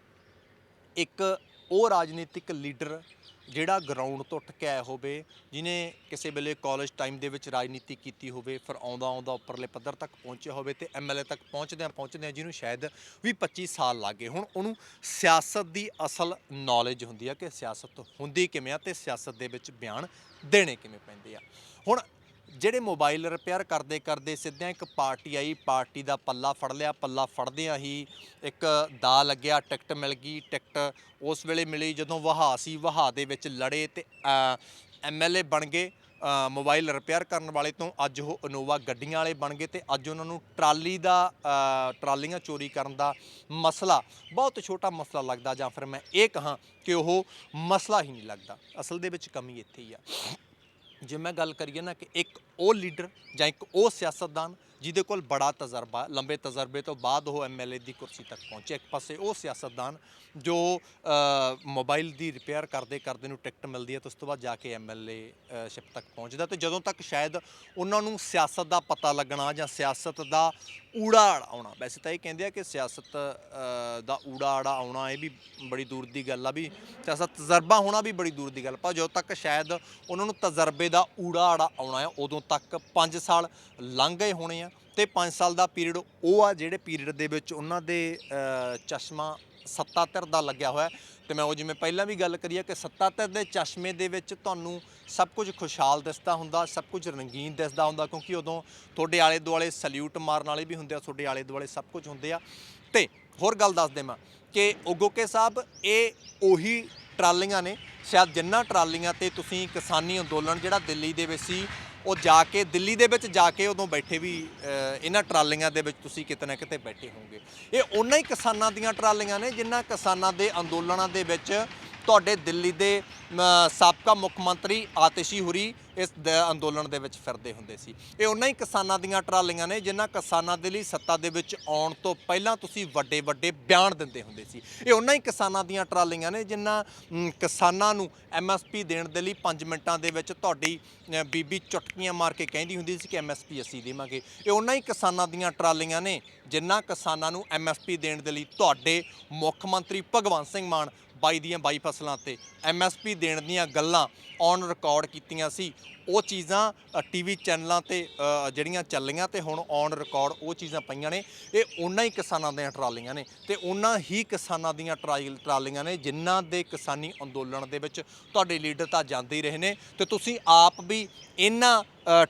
ਇੱਕ ਉਹ ਰਾਜਨੀਤਿਕ ਲੀਡਰ ਜਿਹੜਾ ਗਰਾਊਂਡ ਤੋਂ ਉੱਠ ਹੋਵੇ ਜਿਨੇ ਕਿਸੇ ਵੇਲੇ ਕਾਲਜ ਟਾਈਮ ਦੇ ਵਿੱਚ ਰਾਜਨੀਤੀ ਕੀਤੀ ਹੋਵੇ, ਫਿਰ ਆਉਂਦਾ ਆਉਂਦਾ ਉੱਪਰਲੇ ਪੱਧਰ ਤੱਕ ਪਹੁੰਚਿਆ ਹੋਵੇ ਤੇ ਐਮਐਲਏ ਤੱਕ ਪਹੁੰਚਦਿਆਂ ਪਹੁੰਚਦਿਆਂ ਜਿਹਨੂੰ ਸ਼ਾਇਦ ਵੀ 25 ਸਾਲ ਲੱਗੇ। ਹੁਣ ਉਹਨੂੰ ਸਿਆਸਤ ਦੀ ਅਸਲ ਨੌਲੇਜ ਹੁੰਦੀ ਆ ਕਿ ਸਿਆਸਤ ਹੁੰਦੀ ਕਿਵੇਂ ਆ ਤੇ ਸਿਆਸਤ ਦੇ ਵਿੱਚ ਬਿਆਨ ਦੇਣੇ ਕਿਵੇਂ ਪੈਂਦੇ ਆ। ਹੁਣ ਜਿਹੜੇ ਮੋਬਾਈਲ ਰਿਪੇਅਰ ਕਰਦੇ ਕਰਦੇ ਸਿੱਧਿਆਂ ਇੱਕ ਪਾਰਟੀ ਆਈ ਪਾਰਟੀ ਦਾ ਪੱਲਾ ਫੜ ਲਿਆ ਪੱਲਾ ਫੜਦਿਆਂ ਹੀ ਇੱਕ ਦਾ ਲੱਗਿਆ ਟਿਕਟ ਮਿਲ ਗਈ ਟਿਕਟ ਉਸ ਵੇਲੇ ਮਿਲੀ ਜਦੋਂ ਵਹਾ ਸੀ ਵਹਾ ਦੇ ਵਿੱਚ ਲੜੇ ਤੇ ਐਮਐਲਏ ਬਣ ਗਏ ਅ, ਮੋਬਾਈਲ ਰਿਪੇਅਰ ਕਰਨ ਵਾਲੇ ਤੋਂ ਅੱਜ ਉਹ ਇਨੋਵਾ ਗੱਡੀਆਂ ਵਾਲੇ ਬਣ ਗਏ ਤੇ ਅੱਜ ਉਹਨਾਂ ਨੂੰ ਟਰਾਲੀ ਦਾ ਟਰਾਲੀਆਂ ਚੋਰੀ ਕਰਨ ਦਾ ਮਸਲਾ ਬਹੁਤ ਛੋਟਾ ਮਸਲਾ ਲੱਗਦਾ ਜਾਂ ਫਿਰ ਮੈਂ ਇਹ ਕਹਾਂ ਕਿ ਉਹ ਮਸਲਾ ਹੀ ਨਹੀਂ ਲੱਗਦਾ ਅਸਲ ਦੇ ਵਿੱਚ ਕਮੀ ਇੱਥੇ ਹੀ ਆ। ਜੇ ਮੈਂ ਗੱਲ ਕਰੀਏ ਨਾ ਕਿ ਇੱਕ ਉਹ ਲੀਡਰ ਜਾਂ ਇੱਕ ਉਹ ਸਿਆਸਤਦਾਨ ਜਿਹਦੇ ਕੋਲ ਬੜਾ ਤਜਰਬਾ, ਲੰਬੇ ਤਜਰਬੇ ਤੋਂ ਬਾਅਦ ਉਹ ਐਮਐਲਏ ਦੀ ਕੁਰਸੀ ਤੱਕ ਪਹੁੰਚੇ, ਇੱਕ ਪਾਸੇ ਉਹ ਸਿਆਸਤਦਾਨ ਜੋ ਮੋਬਾਈਲ ਦੀ ਰਿਪੇਅਰ ਕਰਦੇ ਕਰਦੇ ਨੂੰ ਟਿਕਟ ਮਿਲਦੀ ਹੈ ਤੇ ਉਸ ਤੋਂ ਬਾਅਦ ਜਾ ਕੇ ਐਮਐਲਏ ਸ਼ਿਪ ਤੱਕ ਪਹੁੰਚਦਾ ਤੇ ਜਦੋਂ ਤੱਕ ਸ਼ਾਇਦ ਉਹਨਾਂ ਨੂੰ ਸਿਆਸਤ ਦਾ ਪਤਾ ਲੱਗਣਾ ਜਾਂ ਸਿਆਸਤ ਦਾ ਊੜਾ ਆੜਾ ਆਉਣਾ। ਵੈਸੇ ਤਾਂ ਇਹ ਕਹਿੰਦੇ ਆ ਕਿ ਸਿਆਸਤ ਦਾ ਊੜਾ ਆੜਾ ਆਉਣਾ, ਇਹ ਵੀ ਬੜੀ ਦੂਰ ਦੀ ਗੱਲ ਆ ਵੀ ਸਿਆਸਤ ਤਜਰਬਾ ਹੋਣਾ ਵੀ ਬੜੀ ਦੂਰ ਦੀ ਗੱਲ। ਪਰ ਜਦੋਂ ਤੱਕ ਸ਼ਾਇਦ ਉਹਨਾਂ ਨੂੰ ਤਜਰਬੇ ਦਾ ਊੜਾ ਆੜਾ ਆਉਣਾ ਹੈ ਉਦੋਂ ਤੱਕ 5 ਸਾਲ ਲੰਘ ਗਏ ਹੋਣੇ ਆ ਤੇ 5 ਸਾਲ ਦਾ ਪੀਰੀਅਡ ਉਹ ਆ ਜਿਹੜੇ ਪੀਰੀਅਡ ਦੇ ਵਿੱਚ ਉਹਨਾਂ ਦੇ ਚਸ਼ਮਾ ਸੱਤਾ ਧਿਰ ਦਾ ਲੱਗਿਆ ਹੋਇਆ ਹੈ। ਤੇ ਮੈਂ ਉਹ ਜਿਵੇਂ ਪਹਿਲਾਂ ਵੀ ਗੱਲ ਕਰੀ ਆ ਕਿ ਸੱਤਾ ਧਿਰ ਦੇ ਚਸ਼ਮੇ ਦੇ ਵਿੱਚ ਤੁਹਾਨੂੰ ਸਭ ਕੁਝ ਖੁਸ਼ਹਾਲ ਦਿਸਦਾ ਹੁੰਦਾ, ਸਭ ਕੁਝ ਰੰਗੀਨ ਦਿਸਦਾ ਹੁੰਦਾ, ਕਿਉਂਕਿ ਉਦੋਂ ਤੁਹਾਡੇ ਆਲੇ ਦੁਆਲੇ ਸਲੂਟ ਮਾਰਨ ਵਾਲੇ ਵੀ ਹੁੰਦੇ ਆ, ਤੁਹਾਡੇ ਆਲੇ ਦੁਆਲੇ ਸਭ ਕੁਝ ਹੁੰਦੇ ਆ ਤੇ ਹੋਰ ਗੱਲ ਦੱਸ ਦੇਵਾਂ ਕਿ ਉਗੋਕੇ ਸਾਹਿਬ, ਇਹ ਉਹੀ ਟਰਾਲੀਆਂ ਨੇ, ਸ਼ਾਇਦ ਜਿੰਨਾ ਟਰਾਲੀਆਂ ਤੇ ਤੁਸੀਂ ਕਿਸਾਨੀ ਅੰਦੋਲਨ ਜਿਹੜਾ ਦਿੱਲੀ ਦੇ ਵਿੱਚ ਸੀ ਉਹ ਜਾ ਕੇ ਦਿੱਲੀ ਦੇ ਵਿੱਚ ਜਾ ਕੇ ਉਦੋਂ ਬੈਠੇ ਵੀ ਇਹਨਾਂ ਟਰਾਲੀਆਂ ਦੇ ਵਿੱਚ ਤੁਸੀਂ ਕਿਤੇ ਨਾ ਕਿਤੇ ਬੈਠੇ ਹੋਵੋਗੇ। ਇਹ ਉਹਨਾਂ ਹੀ ਕਿਸਾਨਾਂ ਦੀਆਂ ਟਰਾਲੀਆਂ ਨੇ ਜਿਨ੍ਹਾਂ ਕਿਸਾਨਾਂ ਦੇ ਅੰਦੋਲਨਾਂ ਦੇ ਵਿੱਚ ਤੁਹਾਡੇ ਦਿੱਲੀ ਦੇ ਸਾਬਕਾ ਮੁੱਖ ਮੰਤਰੀ ਆਤਿਸ਼ੀ ਹੁਰੀ ਇਸ ਦ- ਅੰਦੋਲਨ ਦੇ ਵਿੱਚ ਫਿਰਦੇ ਹੁੰਦੇ ਸੀ। ਇਹ ਉਹਨਾਂ ਹੀ ਕਿਸਾਨਾਂ ਦੀਆਂ ਟਰਾਲੀਆਂ ਨੇ ਜਿਨ੍ਹਾਂ ਕਿਸਾਨਾਂ ਦੇ ਲਈ ਸੱਤਾ ਦੇ ਵਿੱਚ ਆਉਣ ਤੋਂ ਪਹਿਲਾਂ ਤੁਸੀਂ ਵੱਡੇ ਵੱਡੇ ਬਿਆਨ ਦਿੰਦੇ ਹੁੰਦੇ ਸੀ। ਇਹ ਉਹਨਾਂ ਹੀ ਕਿਸਾਨਾਂ ਦੀਆਂ ਟਰਾਲੀਆਂ ਨੇ ਜਿਨ੍ਹਾਂ ਕਿਸਾਨਾਂ ਨੂੰ ਐਮਐਸਪੀ ਦੇਣ ਦੇ ਲਈ 5 ਮਿੰਟਾਂ ਦੇ ਵਿੱਚ ਤੁਹਾਡੀ ਬੀਬੀ ਚੁਟਕੀਆਂ ਮਾਰ ਕੇ ਕਹਿੰਦੀ ਹੁੰਦੀ ਸੀ ਕਿ ਐਮਐਸਪੀ ਅਸੀਂ ਦੇਵਾਂਗੇ। ਇਹ ਉਹਨਾਂ ਹੀ ਕਿਸਾਨਾਂ ਦੀਆਂ ਟਰਾਲੀਆਂ ਨੇ ਜਿਨ੍ਹਾਂ ਕਿਸਾਨਾਂ ਨੂੰ ਐਮਐਸਪੀ ਦੇਣ ਦੇ ਲਈ ਤੁਹਾਡੇ ਮੁੱਖ ਮੰਤਰੀ ਭਗਵੰਤ ਸਿੰਘ ਮਾਨ ਬਾਈ ਦੀਆਂ ਬਾਈ ਫਸਲਾਂ ਤੇ ਐਮਐਸਪੀ ਦੇਣ ਦੀਆਂ ਗੱਲਾਂ ਔਨ ਰਿਕਾਰਡ ਕੀਤੀਆਂ ਸੀ। ਉਹ ਚੀਜ਼ਾਂ ਟੀਵੀ ਚੈਨਲਾਂ ਤੇ ਜਿਹੜੀਆਂ ਚੱਲੀਆਂ ਤੇ ਹੁਣ ਔਨ ਰਿਕਾਰਡ ਉਹ ਚੀਜ਼ਾਂ ਪਈਆਂ ਨੇ। ਇਹ ਉਹਨਾਂ ਹੀ ਕਿਸਾਨਾਂ ਦੀਆਂ ਟਰਾਲੀਆਂ ਨੇ ਤੇ ਉਹਨਾਂ ਹੀ ਕਿਸਾਨਾਂ ਦੀਆਂ ਟਰਾਈ- ਟਰਾਲੀਆਂ ਨੇ ਜਿਨ੍ਹਾਂ ਦੇ ਕਿਸਾਨੀ ਅੰਦੋਲਨ ਦੇ ਵਿੱਚ ਤੁਹਾਡੇ ਲੀਡਰ ਤਾਂ ਜਾਂਦੇ ਹੀ ਰਹੇ ਨੇ ਤੇ ਤੁਸੀਂ ਆਪ ਵੀ ਇਹਨਾਂ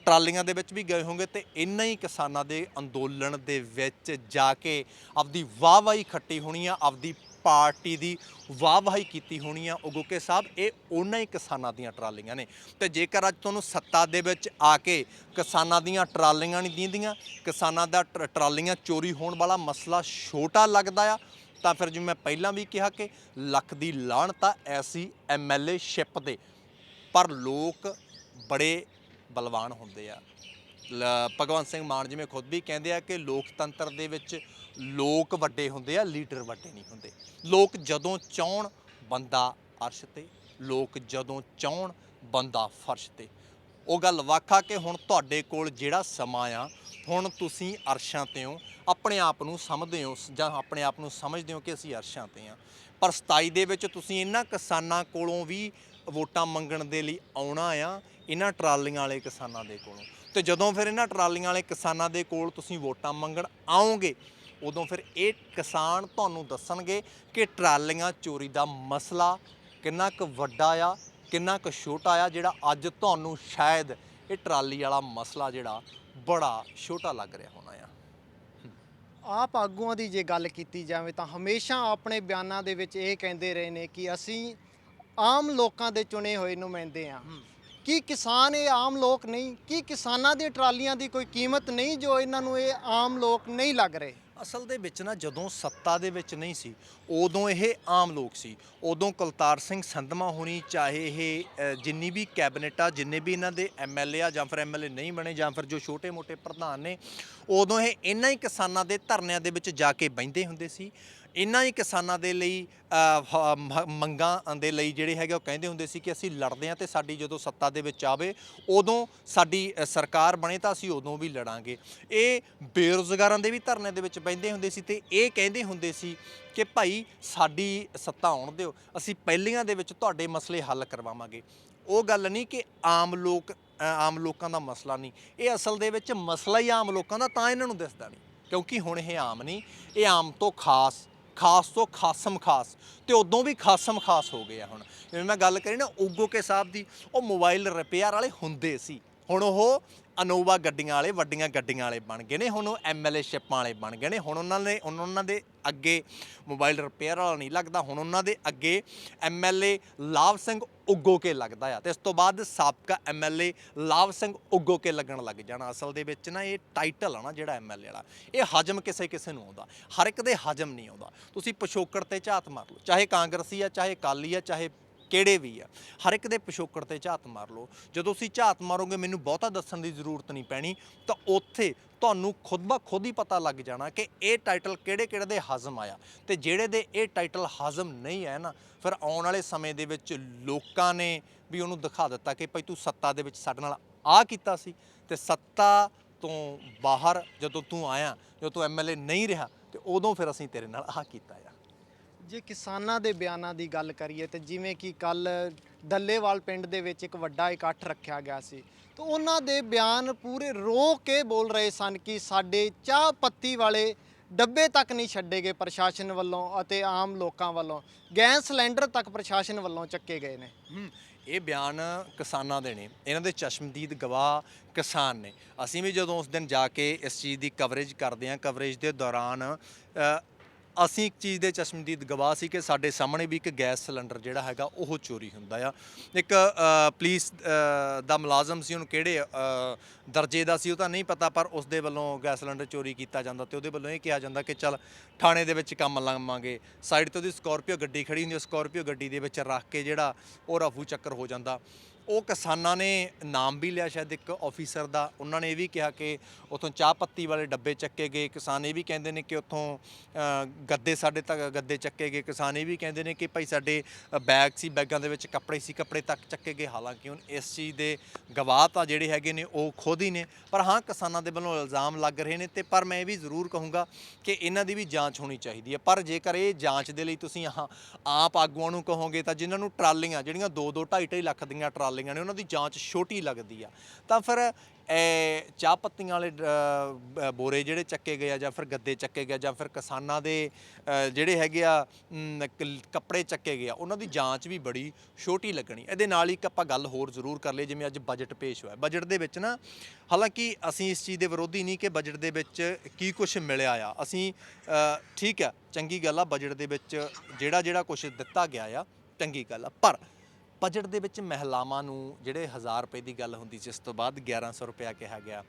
ਟਰਾਲੀਆਂ ਦੇ ਵਿੱਚ ਵੀ ਗਏ ਹੋਗੇ ਤੇ ਇਹਨਾਂ ਹੀ ਕਿਸਾਨਾਂ ਦੇ ਅੰਦੋਲਨ ਦੇ ਵਿੱਚ ਜਾ ਕੇ ਆਪਦੀ ਵਾਹਵਾਹੀ ਖੱਟੀ ਹੋਣੀ ਆ, ਆਪਦੀ ਪਾਰਟੀ ਦੀ ਵਾਹਵਾਹੀ ਕੀਤੀ ਹੋਣੀ ਆ। ਉਗੋਕੇ ਸਾਹਿਬ, ਇਹ ਉਹਨਾਂ ਹੀ ਕਿਸਾਨਾਂ ਦੀਆਂ ਟਰਾਲੀਆਂ ਨੇ। ਤੇ ਜੇਕਰ ਅੱਜ ਤੁਹਾਨੂੰ ਸੱਤਾ ਦੇ ਵਿੱਚ ਆ ਕੇ ਕਿਸਾਨਾਂ ਦੀਆਂ ਟਰਾਲੀਆਂ ਨਹੀਂ ਦਿੰਦੀਆਂ ਕਿਸਾਨਾਂ ਦਾ ਟਰ- ਟਰਾਲੀਆਂ ਚੋਰੀ ਹੋਣ ਵਾਲਾ ਮਸਲਾ ਛੋਟਾ ਲੱਗਦਾ ਆ, ਤਾਂ ਫਿਰ ਜਿਵੇਂ ਮੈਂ ਪਹਿਲਾਂ ਵੀ ਕਿਹਾ ਕਿ ਲੱਖ ਦੀ ਲਾਹਣ ਤਾਂ ਐਸੀ ਐਮਐਲਏ ਸ਼ਿਪ ਦੇ। ਪਰ ਲੋਕ ਬੜੇ ਬਲਵਾਨ ਹੁੰਦੇ ਆ। ਲ- ਭਗਵੰਤ ਸਿੰਘ ਮਾਨ ਜਿਵੇਂ ਖੁਦ ਵੀ ਕਹਿੰਦੇ ਆ ਕਿ ਲੋਕਤੰਤਰ ਦੇ ਵਿੱਚ ਲੋਕ ਵੱਡੇ ਹੁੰਦੇ ਆ, ਲੀਡਰ ਵੱਡੇ ਨਹੀਂ ਹੁੰਦੇ। ਲੋਕ ਜਦੋਂ ਚਾਹਣ, ਬੰਦਾ ਅਰਸ਼ ਤੇ। ਲੋਕ ਜਦੋਂ ਚਾਹਣ, ਬੰਦਾ ਫਰਸ਼ ਤੇ। ਉਹ ਗੱਲ ਵਾਖਾ ਕਿ ਹੁਣ ਤੁਹਾਡੇ ਕੋਲ ਜਿਹੜਾ ਸਮਾਂ ਆ, ਹੁਣ ਤੁਸੀਂ ਅਰਸ਼ਾਂ ਤੇ ਹੋ। ਆਪਣੇ ਆਪ ਨੂੰ ਸਮਝਦੇ ਹੋ, ਜਾਂ ਆਪਣੇ ਆਪ ਨੂੰ ਸਮਝਦੇ ਹੋ ਕਿ ਅਸੀਂ ਅਰਸ਼ਾਂ ਤੇ ਆ। ਪਰ 27 ਦੇ ਵਿੱਚ ਤੁਸੀਂ ਇਹਨਾਂ ਕਿਸਾਨਾਂ ਕੋਲੋਂ ਵੀ ਵੋਟਾਂ ਮੰਗਣ ਦੇ ਲਈ ਆਉਣਾ ਆ, ਇਹਨਾਂ ਟਰਾਲੀਆਂ ਵਾਲੇ ਕਿਸਾਨਾਂ ਦੇ ਕੋਲੋਂ। ਤੇ ਜਦੋਂ ਫਿਰ ਇਹਨਾਂ ਟਰਾਲੀਆਂ ਵਾਲੇ ਕਿਸਾਨਾਂ ਦੇ ਕੋਲ ਤੁਸੀਂ ਵੋਟਾਂ ਮੰਗਣ ਆਓਗੇ ਉਦੋਂ ਫਿਰ ਇਹ ਕਿਸਾਨ ਤੁਹਾਨੂੰ ਦੱਸਣਗੇ ਕਿ ਟਰਾਲੀਆਂ ਚੋਰੀ ਦਾ ਮਸਲਾ ਕਿੰਨਾ ਕੁ ਵੱਡਾ ਆ ਕਿੰਨਾ ਕੁ ਛੋਟਾ ਆ ਜਿਹੜਾ ਅੱਜ ਤੁਹਾਨੂੰ ਸ਼ਾਇਦ ਇਹ ਟਰਾਲੀ ਵਾਲਾ ਮਸਲਾ ਜਿਹੜਾ ਬੜਾ ਛੋਟਾ ਲੱਗ ਰਿਹਾ ਹੋਣਾ ਆ। ਆਪ ਆਗੂਆਂ ਦੀ ਜੇ ਗੱਲ ਕੀਤੀ ਜਾਵੇ ਤਾਂ ਹਮੇਸ਼ਾ ਆਪਣੇ ਬਿਆਨਾਂ ਦੇ ਵਿੱਚ ਇਹ ਕਹਿੰਦੇ ਰਹੇ ਨੇ ਕਿ ਅਸੀਂ ਆਮ ਲੋਕਾਂ ਦੇ ਚੁਣੇ ਹੋਏ ਨੁਮਾਇੰਦੇ ਆ ਕੀ ਕਿਸਾਨ ਇਹ ਆਮ ਲੋਕ ਨਹੀਂ? ਕੀ ਕਿਸਾਨਾਂ ਦੀਆਂ ਟਰਾਲੀਆਂ ਦੀ ਕੋਈ ਕੀਮਤ ਨਹੀਂ ਜੋ ਇਹਨਾਂ ਨੂੰ ਇਹ ਆਮ ਲੋਕ ਨਹੀਂ ਲੱਗ ਰਹੇ? ਅਸਲ ਦੇ ਵਿੱਚ ਨਾ ਜਦੋਂ ਸੱਤਾ ਦੇ ਵਿੱਚ ਨਹੀਂ ਸੀ ਉਦੋਂ ਇਹ ਆਮ ਲੋਕ ਸੀ। ਉਦੋਂ ਕੁਲਤਾਰ ਸਿੰਘ ਸੰਧਮਾ ਹੋਣੀ ਚਾਹੇ ਇਹ ਅ, ਜਿੰਨੀ ਵੀ ਕੈਬਨਿਟ ਆ ਜਿੰਨੇ ਵੀ ਇਹਨਾਂ ਦੇ ਐਮਐਲਏ ਆ ਜਾਂ ਫਿਰ ਐਮਐਲਏ ਨਹੀਂ ਬਣੇ ਜਾਂ ਫਿਰ ਜੋ ਛੋਟੇ-ਮੋਟੇ ਪ੍ਰਧਾਨ ਨੇ ਉਦੋਂ ਇਹ ਇਹਨਾਂ ਹੀ ਕਿਸਾਨਾਂ ਦੇ ਧਰਨਿਆਂ ਦੇ ਵਿੱਚ ਜਾ ਕੇ ਬਹਿੰਦੇ ਹੁੰਦੇ ਸੀ। ਇਹਨਾਂ ਹੀ ਕਿਸਾਨਾਂ ਦੇ ਲਈ ਮੰਗਾਂ ਦੇ ਲਈ ਜਿਹੜੇ ਹੈਗੇ ਉਹ ਕਹਿੰਦੇ ਹੁੰਦੇ ਸੀ ਕਿ ਅਸੀਂ ਲੜਦੇ ਹਾਂ ਤੇ ਸਾਡੀ ਜਦੋਂ ਸੱਤਾ ਦੇ ਵਿੱਚ ਆਵੇ, ਉਦੋਂ ਸਾਡੀ ਸਰਕਾਰ ਬਣੇ ਤਾਂ ਅਸੀਂ ਉਦੋਂ ਵੀ ਲੜਾਂਗੇ। ਇਹ ਬੇਰੁਜ਼ਗਾਰਾਂ ਦੇ ਵੀ ਧਰਨੇ ਦੇ ਵਿੱਚ ਬੈਠਦੇ ਹੁੰਦੇ ਸੀ ਤੇ ਇਹ ਕਹਿੰਦੇ ਹੁੰਦੇ ਸੀ ਕਿ ਭਾਈ ਸਾਡੀ ਸੱਤਾ ਆਉਣ ਦਿਓ, ਅਸੀਂ ਪਹਿਲੀਆਂ ਦੇ ਵਿੱਚ ਤੁਹਾਡੇ ਮਸਲੇ ਹੱਲ ਕਰਵਾਵਾਂਗੇ। ਉਹ ਗੱਲ ਨਹੀਂ ਕਿ ਆਮ ਲੋਕ ਆਮ ਲੋਕਾਂ ਦਾ ਮਸਲਾ ਨਹੀਂ, ਇਹ ਅਸਲ ਦੇ ਵਿੱਚ ਮਸਲਾ ਹੀ ਆਮ ਲੋਕਾਂ ਦਾ ਤਾਂ ਇਹਨਾਂ ਨੂੰ ਦਿਸਦਾ ਨਹੀਂ, ਕਿਉਂਕਿ ਹੁਣ ਇਹ ਆਮ ਨਹੀਂ, ਇਹ ਆਮ ਤੋਂ ਖਾਸ ਖਾਸ ਤੋਂ ਖਾਸਮ ਖਾਸ ਤੇ ਉਦੋਂ ਵੀ ਖਾਸਮ ਖਾਸ ਹੋ ਗਏ ਆ ਹੁਣ। ਜਿਵੇਂ ਮੈਂ ਗੱਲ ਕਰੀ ਨਾ ਉਗੋ ਕੇ ਸਾਹਿਬ ਦੀ, ਉਹ ਮੋਬਾਈਲ ਰਿਪੇਅਰ ਵਾਲੇ ਹੁੰਦੇ ਸੀ। ਹੁਣ ਉਹ ਅਨੋਵਾ ਗੱਡੀਆਂ ਵਾਲੇ, ਵੱਡੀਆਂ ਗੱਡੀਆਂ ਵਾਲੇ ਬਣ ਗਏ ਨੇ। ਹੁਣ ਉਹ ਐਮਐਲਏ ਸ਼ਿਪਾਂ ਵਾਲੇ ਬਣ ਗਏ ਨੇ। ਹੁਣ ਉਹਨਾਂ ਨੇ ਉਹਨਾਂ ਦੇ ਅੱਗੇ ਮੋਬਾਈਲ ਰਿਪੇਅਰ ਵਾਲਾ ਨਹੀਂ ਲੱਗਦਾ। ਹੁਣ ਉਹਨਾਂ ਦੇ ਅੱਗੇ ਐਮਐਲਏ ਲਾਭ ਸਿੰਘ ਉੱਗੋ ਕੇ ਲੱਗਦਾ ਆ। ਤੇ ਇਸ ਤੋਂ ਬਾਅਦ ਸਾਬਕਾ ਐਮਐਲਏ ਲਾਭ ਸਿੰਘ ਉੱਗੋ ਕੇ ਲੱਗਣ ਲੱਗ ਜਾਣਾ। ਅਸਲ ਦੇ ਵਿੱਚ ਨਾ ਇਹ ਟਾਈਟਲ ਆ ਨਾ ਜਿਹੜਾ ਐਮਐਲਏ ਵਾਲਾ, ਇਹ ਹਜਮ ਕਿਸੇ ਕਿਸੇ ਨੂੰ ਆਉਂਦਾ। ਹਰ ਇੱਕ ਦੇ ਹਜਮ ਨਹੀਂ ਆਉਂਦਾ। ਤੁਸੀਂ ਪਿਛੋਕੜ ਤੇ ਝਾਤ ਮਾਰ ਲਓ। ਚਾਹੇ ਕਾਂਗਰਸੀ ਆ, ਚਾਹੇ ਅਕਾਲੀ ਆ, ਚਾਹੇ ਕਿਹੜੇ ਵੀ ਆ, ਹਰ ਇੱਕ ਦੇ ਪਿਛੋਕੜ ਤੇ ਝਾਤ ਮਾਰ ਲਓ। ਜਦੋਂ ਤੁਸੀਂ ਝਾਤ ਮਾਰੋਗੇ, ਮੈਨੂੰ ਬਹੁਤਾ ਦੱਸਣ ਦੀ ਜ਼ਰੂਰਤ ਨਹੀਂ ਪੈਣੀ, ਤਾਂ ਉੱਥੇ ਤੁਹਾਨੂੰ ਖੁਦ ਬਾ ਖੁਦ ਹੀ ਪਤਾ ਲੱਗ ਜਾਣਾ ਕਿ ਇਹ ਟਾਈਟਲ ਕਿਹੜੇ ਕਿਹੜੇ ਦੇ ਹਜ਼ਮ ਆਇਆ। ਤੇ ਜਿਹੜੇ ਦੇ ਇਹ ਟਾਈਟਲ ਹਜ਼ਮ ਨਹੀਂ ਹੈ ਨਾ, ਫਿਰ ਆਉਣ ਵਾਲੇ ਸਮੇਂ ਦੇ ਵਿੱਚ ਲੋਕਾਂ ਨੇ ਵੀ ਉਹਨੂੰ ਦਿਖਾ ਦਿੱਤਾ ਕਿ ਭਾਈ ਤੂੰ ਸੱਤਾ ਦੇ ਵਿੱਚ ਸਾਡੇ ਨਾਲ ਆ ਕੀਤਾ ਸੀ। ਤੇ ਸੱਤਾ ਤੋਂ ਬਾਹਰ ਜਦੋਂ ਤੂੰ ਆਇਆ, ਜਦੋਂ ਤੂੰ ਐਮਐਲਏ ਨਹੀਂ ਰਿਹਾ, ਤੇ ਉਦੋਂ ਫਿਰ ਅਸੀਂ ਤੇਰੇ ਨਾਲ ਆ ਕੀਤਾ ਆ। ਜੇ ਕਿਸਾਨਾਂ ਦੇ ਬਿਆਨਾਂ ਦੀ ਗੱਲ ਕਰੀਏ ਤੇ ਜਿਵੇਂ ਕਿ ਕੱਲ ਦੱਲੇਵਾਲ ਪਿੰਡ ਦੇ ਵਿੱਚ ਇੱਕ ਵੱਡਾ ਇਕੱਠ ਰੱਖਿਆ ਗਿਆ ਸੀ ਤਾਂ ਉਹਨਾਂ ਦੇ ਬਿਆਨ ਪੂਰੇ ਰੋ ਕੇ ਬੋਲ ਰਹੇ ਸਨ ਕਿ ਸਾਡੇ ਚਾਹ ਪੱਤੀ ਵਾਲੇ ਡੱਬੇ ਤੱਕ ਨਹੀਂ ਛੱਡੇ ਗਏ ਪ੍ਰਸ਼ਾਸਨ ਵੱਲੋਂ ਅਤੇ ਆਮ ਲੋਕਾਂ ਵੱਲੋਂ ਗੈਸ ਸਿਲੰਡਰ ਤੱਕ ਪ੍ਰਸ਼ਾਸਨ ਵੱਲੋਂ ਚੱਕੇ ਗਏ ਨੇ। ਹੂੰ ਇਹ ਬਿਆਨ ਕਿਸਾਨਾਂ ਦੇ ਨੇ ਇਹਨਾਂ ਦੇ ਚਸ਼ਮਦੀਦ ਗਵਾਹ ਕਿਸਾਨ ਨੇ। ਅਸੀਂ ਵੀ ਜਦੋਂ ਉਸ ਦਿਨ ਜਾ ਕੇ ਇਸ ਚੀਜ਼ ਦੀ ਕਵਰੇਜ ਕਰਦੇ ਹਾਂ ਕਵਰੇਜ ਦੇ ਦੌਰਾਨ ਅ, ਅਸੀਂ ਇੱਕ ਚੀਜ਼ ਦੇ ਚਸ਼ਮਦੀਦ ਗਵਾਹ ਸੀ ਕਿ ਸਾਡੇ ਸਾਹਮਣੇ ਵੀ ਇੱਕ ਗੈਸ ਸਿਲੰਡਰ ਜਿਹੜਾ ਹੈਗਾ ਉਹ ਚੋਰੀ ਹੁੰਦਾ ਆ। ਇੱਕ ਪੁਲਿਸ ਦਾ ਮੁਲਾਜ਼ਮ ਸੀ, ਉਹਨੂੰ ਕਿਹੜੇ ਦਰਜੇ ਦਾ ਸੀ ਉਹ ਤਾਂ ਨਹੀਂ ਪਤਾ, ਪਰ ਉਸ ਦੇ ਵੱਲੋਂ ਗੈਸ ਸਿਲੰਡਰ ਚੋਰੀ ਕੀਤਾ ਜਾਂਦਾ ਤੇ ਉਹਦੇ ਵੱਲੋਂ ਇਹ ਕਿਹਾ ਜਾਂਦਾ ਕਿ ਚੱਲ ਥਾਣੇ ਦੇ ਵਿੱਚ ਕੰਮ ਲਾਵਾਂਗੇ। ਸਾਈਡ ਤੇ ਉਹਦੀ ਸਕਾਰਪੀਓ ਗੱਡੀ ਖੜੀ ਹੁੰਦੀ ਹੈ ਸਕਾਰਪੀਓ ਗੱਡੀ ਦੇ ਵਿੱਚ ਰੱਖ ਕੇ ਜਿਹੜਾ ਉਹ ਰਫੂ ਚੱਕਰ ਹੋ ਜਾਂਦਾ। ਉਹ ਕਿਸਾਨਾਂ ਨੇ ਨਾਮ ਵੀ ਲਿਆ ਸ਼ਾਇਦ ਇੱਕ ਆਫੀਸਰ ਦਾ। ਉਹਨਾਂ ਨੇ ਇਹ ਵੀ ਕਿਹਾ ਕਿ ਉਥੋਂ ਚਾਹ ਪੱਤੀ ਵਾਲੇ ਡੱਬੇ ਚੱਕੇ ਗਏ। ਕਿਸਾਨ ਇਹ ਵੀ ਕਹਿੰਦੇ ਨੇ ਕਿ ਉਥੋਂ ਗੱਦੇ ਸਾਡੇ ਤੱਕ, ਗੱਦੇ ਚੱਕੇ ਗਏ। ਕਿਸਾਨ ਇਹ ਵੀ ਕਹਿੰਦੇ ਨੇ ਕਿ ਭਾਈ ਸਾਡੇ ਬੈਗ ਸੀ, ਬੈਗਾਂ ਦੇ ਵਿੱਚ ਕੱਪੜੇ ਸੀ, ਕੱਪੜੇ ਤੱਕ ਚੱਕੇ ਗਏ। ਹਾਲਾਂਕਿ ਹੁਣ ਇਸ ਚੀਜ਼ ਦੇ ਗਵਾਹ ਤਾਂ ਜਿਹੜੇ ਹੈਗੇ ਨੇ ਉਹ ਖੁਦ ਹੀ ਨੇ। ਪਰ ਹਾਂ, ਕਿਸਾਨਾਂ ਦੇ ਵੱਲੋਂ ਇਲਜ਼ਾਮ ਲੱਗ ਰਹੇ ਨੇ ਤੇ ਪਰ ਮੈਂ ਇਹ ਵੀ ਜ਼ਰੂਰ ਕਹੂੰਗਾ ਕਿ ਇਹਨਾਂ ਦੀ ਵੀ ਜਾਂਚ ਹੋਣੀ ਚਾਹੀਦੀ ਹੈ। ਪਰ ਜੇਕਰ ਇਹ ਜਾਂਚ ਦੇ ਲਈ ਤੁਸੀਂ ਆਹ ਆਪ ਆਗੂਆਂ ਨੂੰ ਕਹੋਗੇ ਤਾਂ ਜਿਨ੍ਹਾਂ ਨੂੰ ਟਰਾਲੀਆਂ, ਜਿਹੜੀਆਂ 2 2 2.5 2.5 ਲੱਖ ਦੀਆਂ ਟਰਾਲੀਆਂ ਨੇ, ਉਹਨਾਂ ਦੀ ਜਾਂਚ ਛੋਟੀ ਲੱਗਦੀ ਆ। ਤਾਂ ਫਿਰ ਚਾਹ ਪੱਤੀਆਂ ਵਾਲੇ ਬੋਰੇ ਜਿਹੜੇ ਚੱਕੇ ਗਏ ਆ ਜਾਂ ਫਿਰ ਗੱਦੇ ਚੱਕੇ ਗਏ ਜਾਂ ਫਿਰ ਕਿਸਾਨਾਂ ਦੇ ਜਿਹੜੇ ਹੈਗੇ ਆ ਕੱਪੜੇ ਚੱਕੇ ਗਏ ਆ, ਉਹਨਾਂ ਦੀ ਜਾਂਚ ਵੀ ਬੜੀ ਛੋਟੀ ਲੱਗਣੀ। ਇਹਦੇ ਨਾਲ ਹੀ ਇੱਕ ਆਪਾਂ ਗੱਲ ਹੋਰ ਜ਼ਰੂਰ ਕਰ ਲਈ ਜਿਵੇਂ ਅੱਜ ਬਜਟ ਪੇਸ਼ ਹੋਇਆ। ਬਜਟ ਦੇ ਵਿੱਚ ਨਾ, ਹਾਲਾਂਕਿ ਅਸੀਂ ਇਸ ਚੀਜ਼ ਦੇ ਵਿਰੋਧੀ ਨਹੀਂ ਕਿ ਬਜਟ ਦੇ ਵਿੱਚ ਕੀ ਕੁਝ ਮਿਲਿਆ ਆ। ਅਸੀਂ ਠੀਕ ਆ, ਚੰਗੀ ਗੱਲ ਆ, ਬਜਟ ਦੇ ਵਿੱਚ ਜਿਹੜਾ ਜਿਹੜਾ ਕੁਝ ਦਿੱਤਾ ਗਿਆ ਆ, ਚੰਗੀ ਗੱਲ ਆ। ਪਰ ਬਜਟ ਦੇ ਵਿੱਚ ਮਹਿਲਾਵਾਂ ਨੂੰ ਜਿਹੜੇ 1000 ਰੁਪਏ ਦੀ ਗੱਲ ਹੁੰਦੀ, ਜਿਸ ਤੋਂ ਬਾਅਦ 1100 ਰੁਪਇਆ ਕਿਹਾ ਗਿਆ।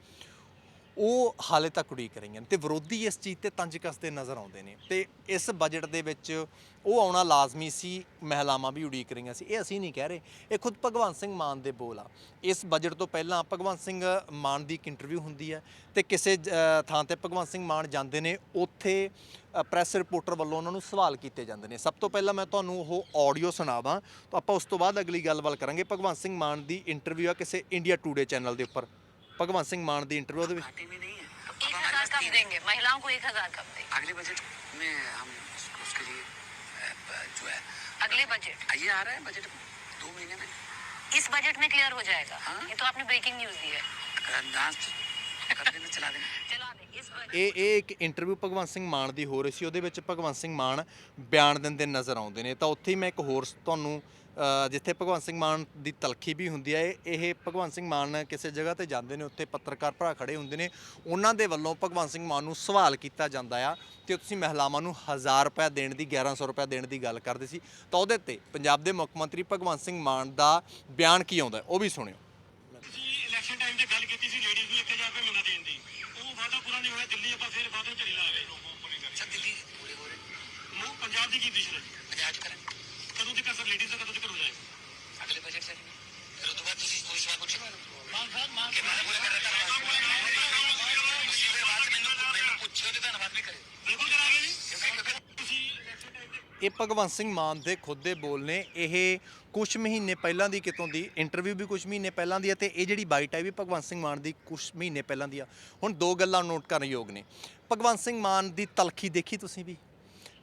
ਉਹ ਹਾਲੇ ਤੱਕ ਉਡੀਕ ਰਹੀਆਂ ਨੇ ਤੇ ਵਿਰੋਧੀ ਇਸ ਚੀਜ਼ ਤੇ ਤੰਜ ਕੱਸਦੇ ਨਜ਼ਰ ਆਉਂਦੇ ਨੇ ਤੇ ਇਸ ਬਜਟ ਦੇ ਵਿੱਚ ਉਹ ਆਉਣਾ ਲਾਜ਼ਮੀ ਸੀ ਮਹਿਲਾਵਾਂ ਵੀ ਉਡੀਕ ਰਹੀਆਂ ਸੀ ਇਹ ਅਸੀਂ ਨਹੀਂ ਕਹਿ ਰਹੇ ਇਹ ਖੁਦ ਭਗਵੰਤ ਸਿੰਘ ਮਾਨ ਦੇ ਬੋਲ ਆ। ਇਸ ਬਜਟ ਤੋਂ ਪਹਿਲਾਂ ਭਗਵੰਤ ਸਿੰਘ ਮਾਨ ਦੀ ਇੱਕ ਇੰਟਰਵਿਊ ਹੁੰਦੀ ਹੈ ਤੇ ਕਿਸੇ ਅ, ਥਾਂ ਤੇ ਭਗਵੰਤ ਸਿੰਘ ਮਾਨ ਜਾਂਦੇ ਨੇ ਉੱਥੇ ਪ੍ਰੈਸ ਰਿਪੋਰਟਰ ਵੱਲੋਂ ਉਹਨਾਂ ਨੂੰ ਸਵਾਲ ਕੀਤੇ ਜਾਂਦੇ ਨੇ। ਸਭ ਤੋਂ ਪਹਿਲਾਂ ਮੈਂ ਤੁਹਾਨੂੰ ਉਹ ਆਡੀਓ ਸੁਣਾਵਾਂ ਤਾਂ ਆਪਾਂ ਉਸ ਤੋਂ ਬਾਅਦ ਅਗਲੀ ਗੱਲਬਾਤ ਕਰਾਂਗੇ। ਭਗਵੰਤ ਸਿੰਘ ਮਾਨ ਦੀ ਇੰਟਰਵਿਊ ਆ ਕਿਸੇ ਇੰਡੀਆ ਟੂਡੇ ਚੈਨਲ ਦੇ ਉੱਪਰ। ਭਗਵੰਤ ਸਿੰਘ ਮਾਨ ਦੀ ਇੰਟਰਵਿਊ ਦੇ ਵਿੱਚ घाटे में नहीं है एक हजार कब देंगे महिलाओं को एक हजार कब देंगे अगले बजट में हम उस- उसके लिए अ, ब- जो है अगले बजट ये आ रहा है बजट दो महीने में इस बजट में क्लियर हो जाएगा हाँ। ये तो आपने ब्रेकिंग न्यूज दी है डांस ਇਹ ਇਹ ਇੱਕ ਇੰਟਰਵਿਊ ਭਗਵੰਤ ਸਿੰਘ ਮਾਨ ਦੀ ਹੋ ਰਹੀ ਸੀ। ਉਹਦੇ ਵਿੱਚ ਭਗਵੰਤ ਸਿੰਘ ਮਾਨ ਬਿਆਨ ਦਿੰਦੇ ਨਜ਼ਰ ਆਉਂਦੇ ਨੇ। ਤਾਂ ਉੱਥੇ ਹੀ ਮੈਂ ਇੱਕ ਹੋਰ ਤੁਹਾਨੂੰ ਜਿੱਥੇ ਭਗਵੰਤ ਸਿੰਘ ਮਾਨ ਦੀ ਤਲਖੀ ਵੀ ਹੁੰਦੀ ਹੈ ਇਹ- ਭਗਵੰਤ ਸਿੰਘ ਮਾਨ ਕਿਸੇ ਜਗ੍ਹਾ ਤੇ ਜਾਂਦੇ ਨੇ ਉੱਥੇ ਪੱਤਰਕਾਰ ਭਰਾ ਖੜੇ ਹੁੰਦੇ ਨੇ। ਉਹਨਾਂ ਦੇ ਵੱਲੋਂ ਭਗਵੰਤ ਸਿੰਘ ਮਾਨ ਨੂੰ ਸਵਾਲ ਕੀਤਾ ਜਾਂਦਾ ਆ ਤੇ ਤੁਸੀਂ ਮਹਿਲਾਵਾਂ ਨੂੰ ਹਜ਼ਾਰ ਰੁਪਏ ਦੇਣ ਦੀ 1100 ਰੁਪਏ ਦੇਣ ਦੀ ਗੱਲ ਕਰਦੇ ਸੀ। ਤਾਂ ਉਹਦੇ ਤੇ ਪੰਜਾਬ ਦੇ ਮੁੱਖ ਮੰਤਰੀ ਭਗਵੰਤ ਸਿੰਘ ਮਾਨ ਦਾ ਬਿਆਨ ਕੀ ਆਉਂਦਾ ਉਹ ਵੀ ਸੁਣਿਓ। ਟਾਈਮ ਤੇ ਗੱਲ ਕੀਤੀ ਸੀ ਲੇਡੀਜ਼ ਨੂੰ 1000 ਰੁਪਏ ਮਹੀਨਾ ਦੇਣ ਦੀ। ਉਹ ਵਾਅਦਾ ਪੂਰਾ ਨਹੀਂ ਹੋਇਆ ਦਿੱਲੀ ਆਪਾਂ ਫਿਰ ਵਾਅਦੇ ਤੇ ਲਾ ਅੱਛਾ ਦਿੱਲੀ ਪੂਰੇ ਹੋ ਰਹੇ? ਮੋ ਪੰਜਾਬ ਦੀ ਕੀਤੀ ਸ਼ੁਰੂ ਪੰਜਾਬ ਕਰਨ ਕਦੋਂ ਤੱਕ ਸਰ ਲੇਡੀਜ਼ ਦਾ ਕਦੋਂ ਤੱਕ ਹੋ? ਜਾਏਗਾ ਅਗਲੇ ਬਜਟ ਸੇ ਫਿਰ ਉਦੋਂ ਬਾਅਦ ਤੁਸੀਂ ਕੋਈ ਸਵਾਲ ਪੁੱਛੇ? ਮਾਨ ਸਾਹਿਬ ਮਾਨ ਸਾਹਿਬ। ਮੈਂ ਕਰ ਰਿਹਾ ਹਾਂ ਤੁਸੀਂ ਫਿਰ ਬਾਅਦ ਮੈਨੂੰ ਮੈਨੂੰ ਪੁੱਛੋ ਤੇ ਧੰਨਵਾਦ ਵੀ ਕਰੇ ਬਿਲਕੁਲ ਕਰਾਂਗੇ ਜੀ। ਇਹ ਭਗਵੰਤ ਸਿੰਘ ਮਾਨ ਦੇ ਖੁਦ ਦੇ ਬੋਲ ਨੇ। ਇਹ ਕੁਝ ਮਹੀਨੇ ਪਹਿਲਾਂ ਦੀ ਕਿਤੋਂ ਦੀ ਇੰਟਰਵਿਊ ਵੀ ਕੁਝ ਮਹੀਨੇ ਪਹਿਲਾਂ ਦੀ ਹੈ ਤੇ ਇਹ ਜਿਹੜੀ ਬਾਈਟ ਹੈ ਵੀ ਭਗਵੰਤ ਸਿੰਘ ਮਾਨ ਦੀ ਕੁਝ ਮਹੀਨੇ ਪਹਿਲਾਂ ਦੀ ਆ। ਹੁਣ ਦੋ ਗੱਲਾਂ ਨੋਟ ਕਰਨ ਯੋਗ ਨੇ। ਭਗਵੰਤ ਸਿੰਘ ਮਾਨ ਦੀ ਤਲਖੀ ਦੇਖੀ ਤੁਸੀਂ ਵੀ?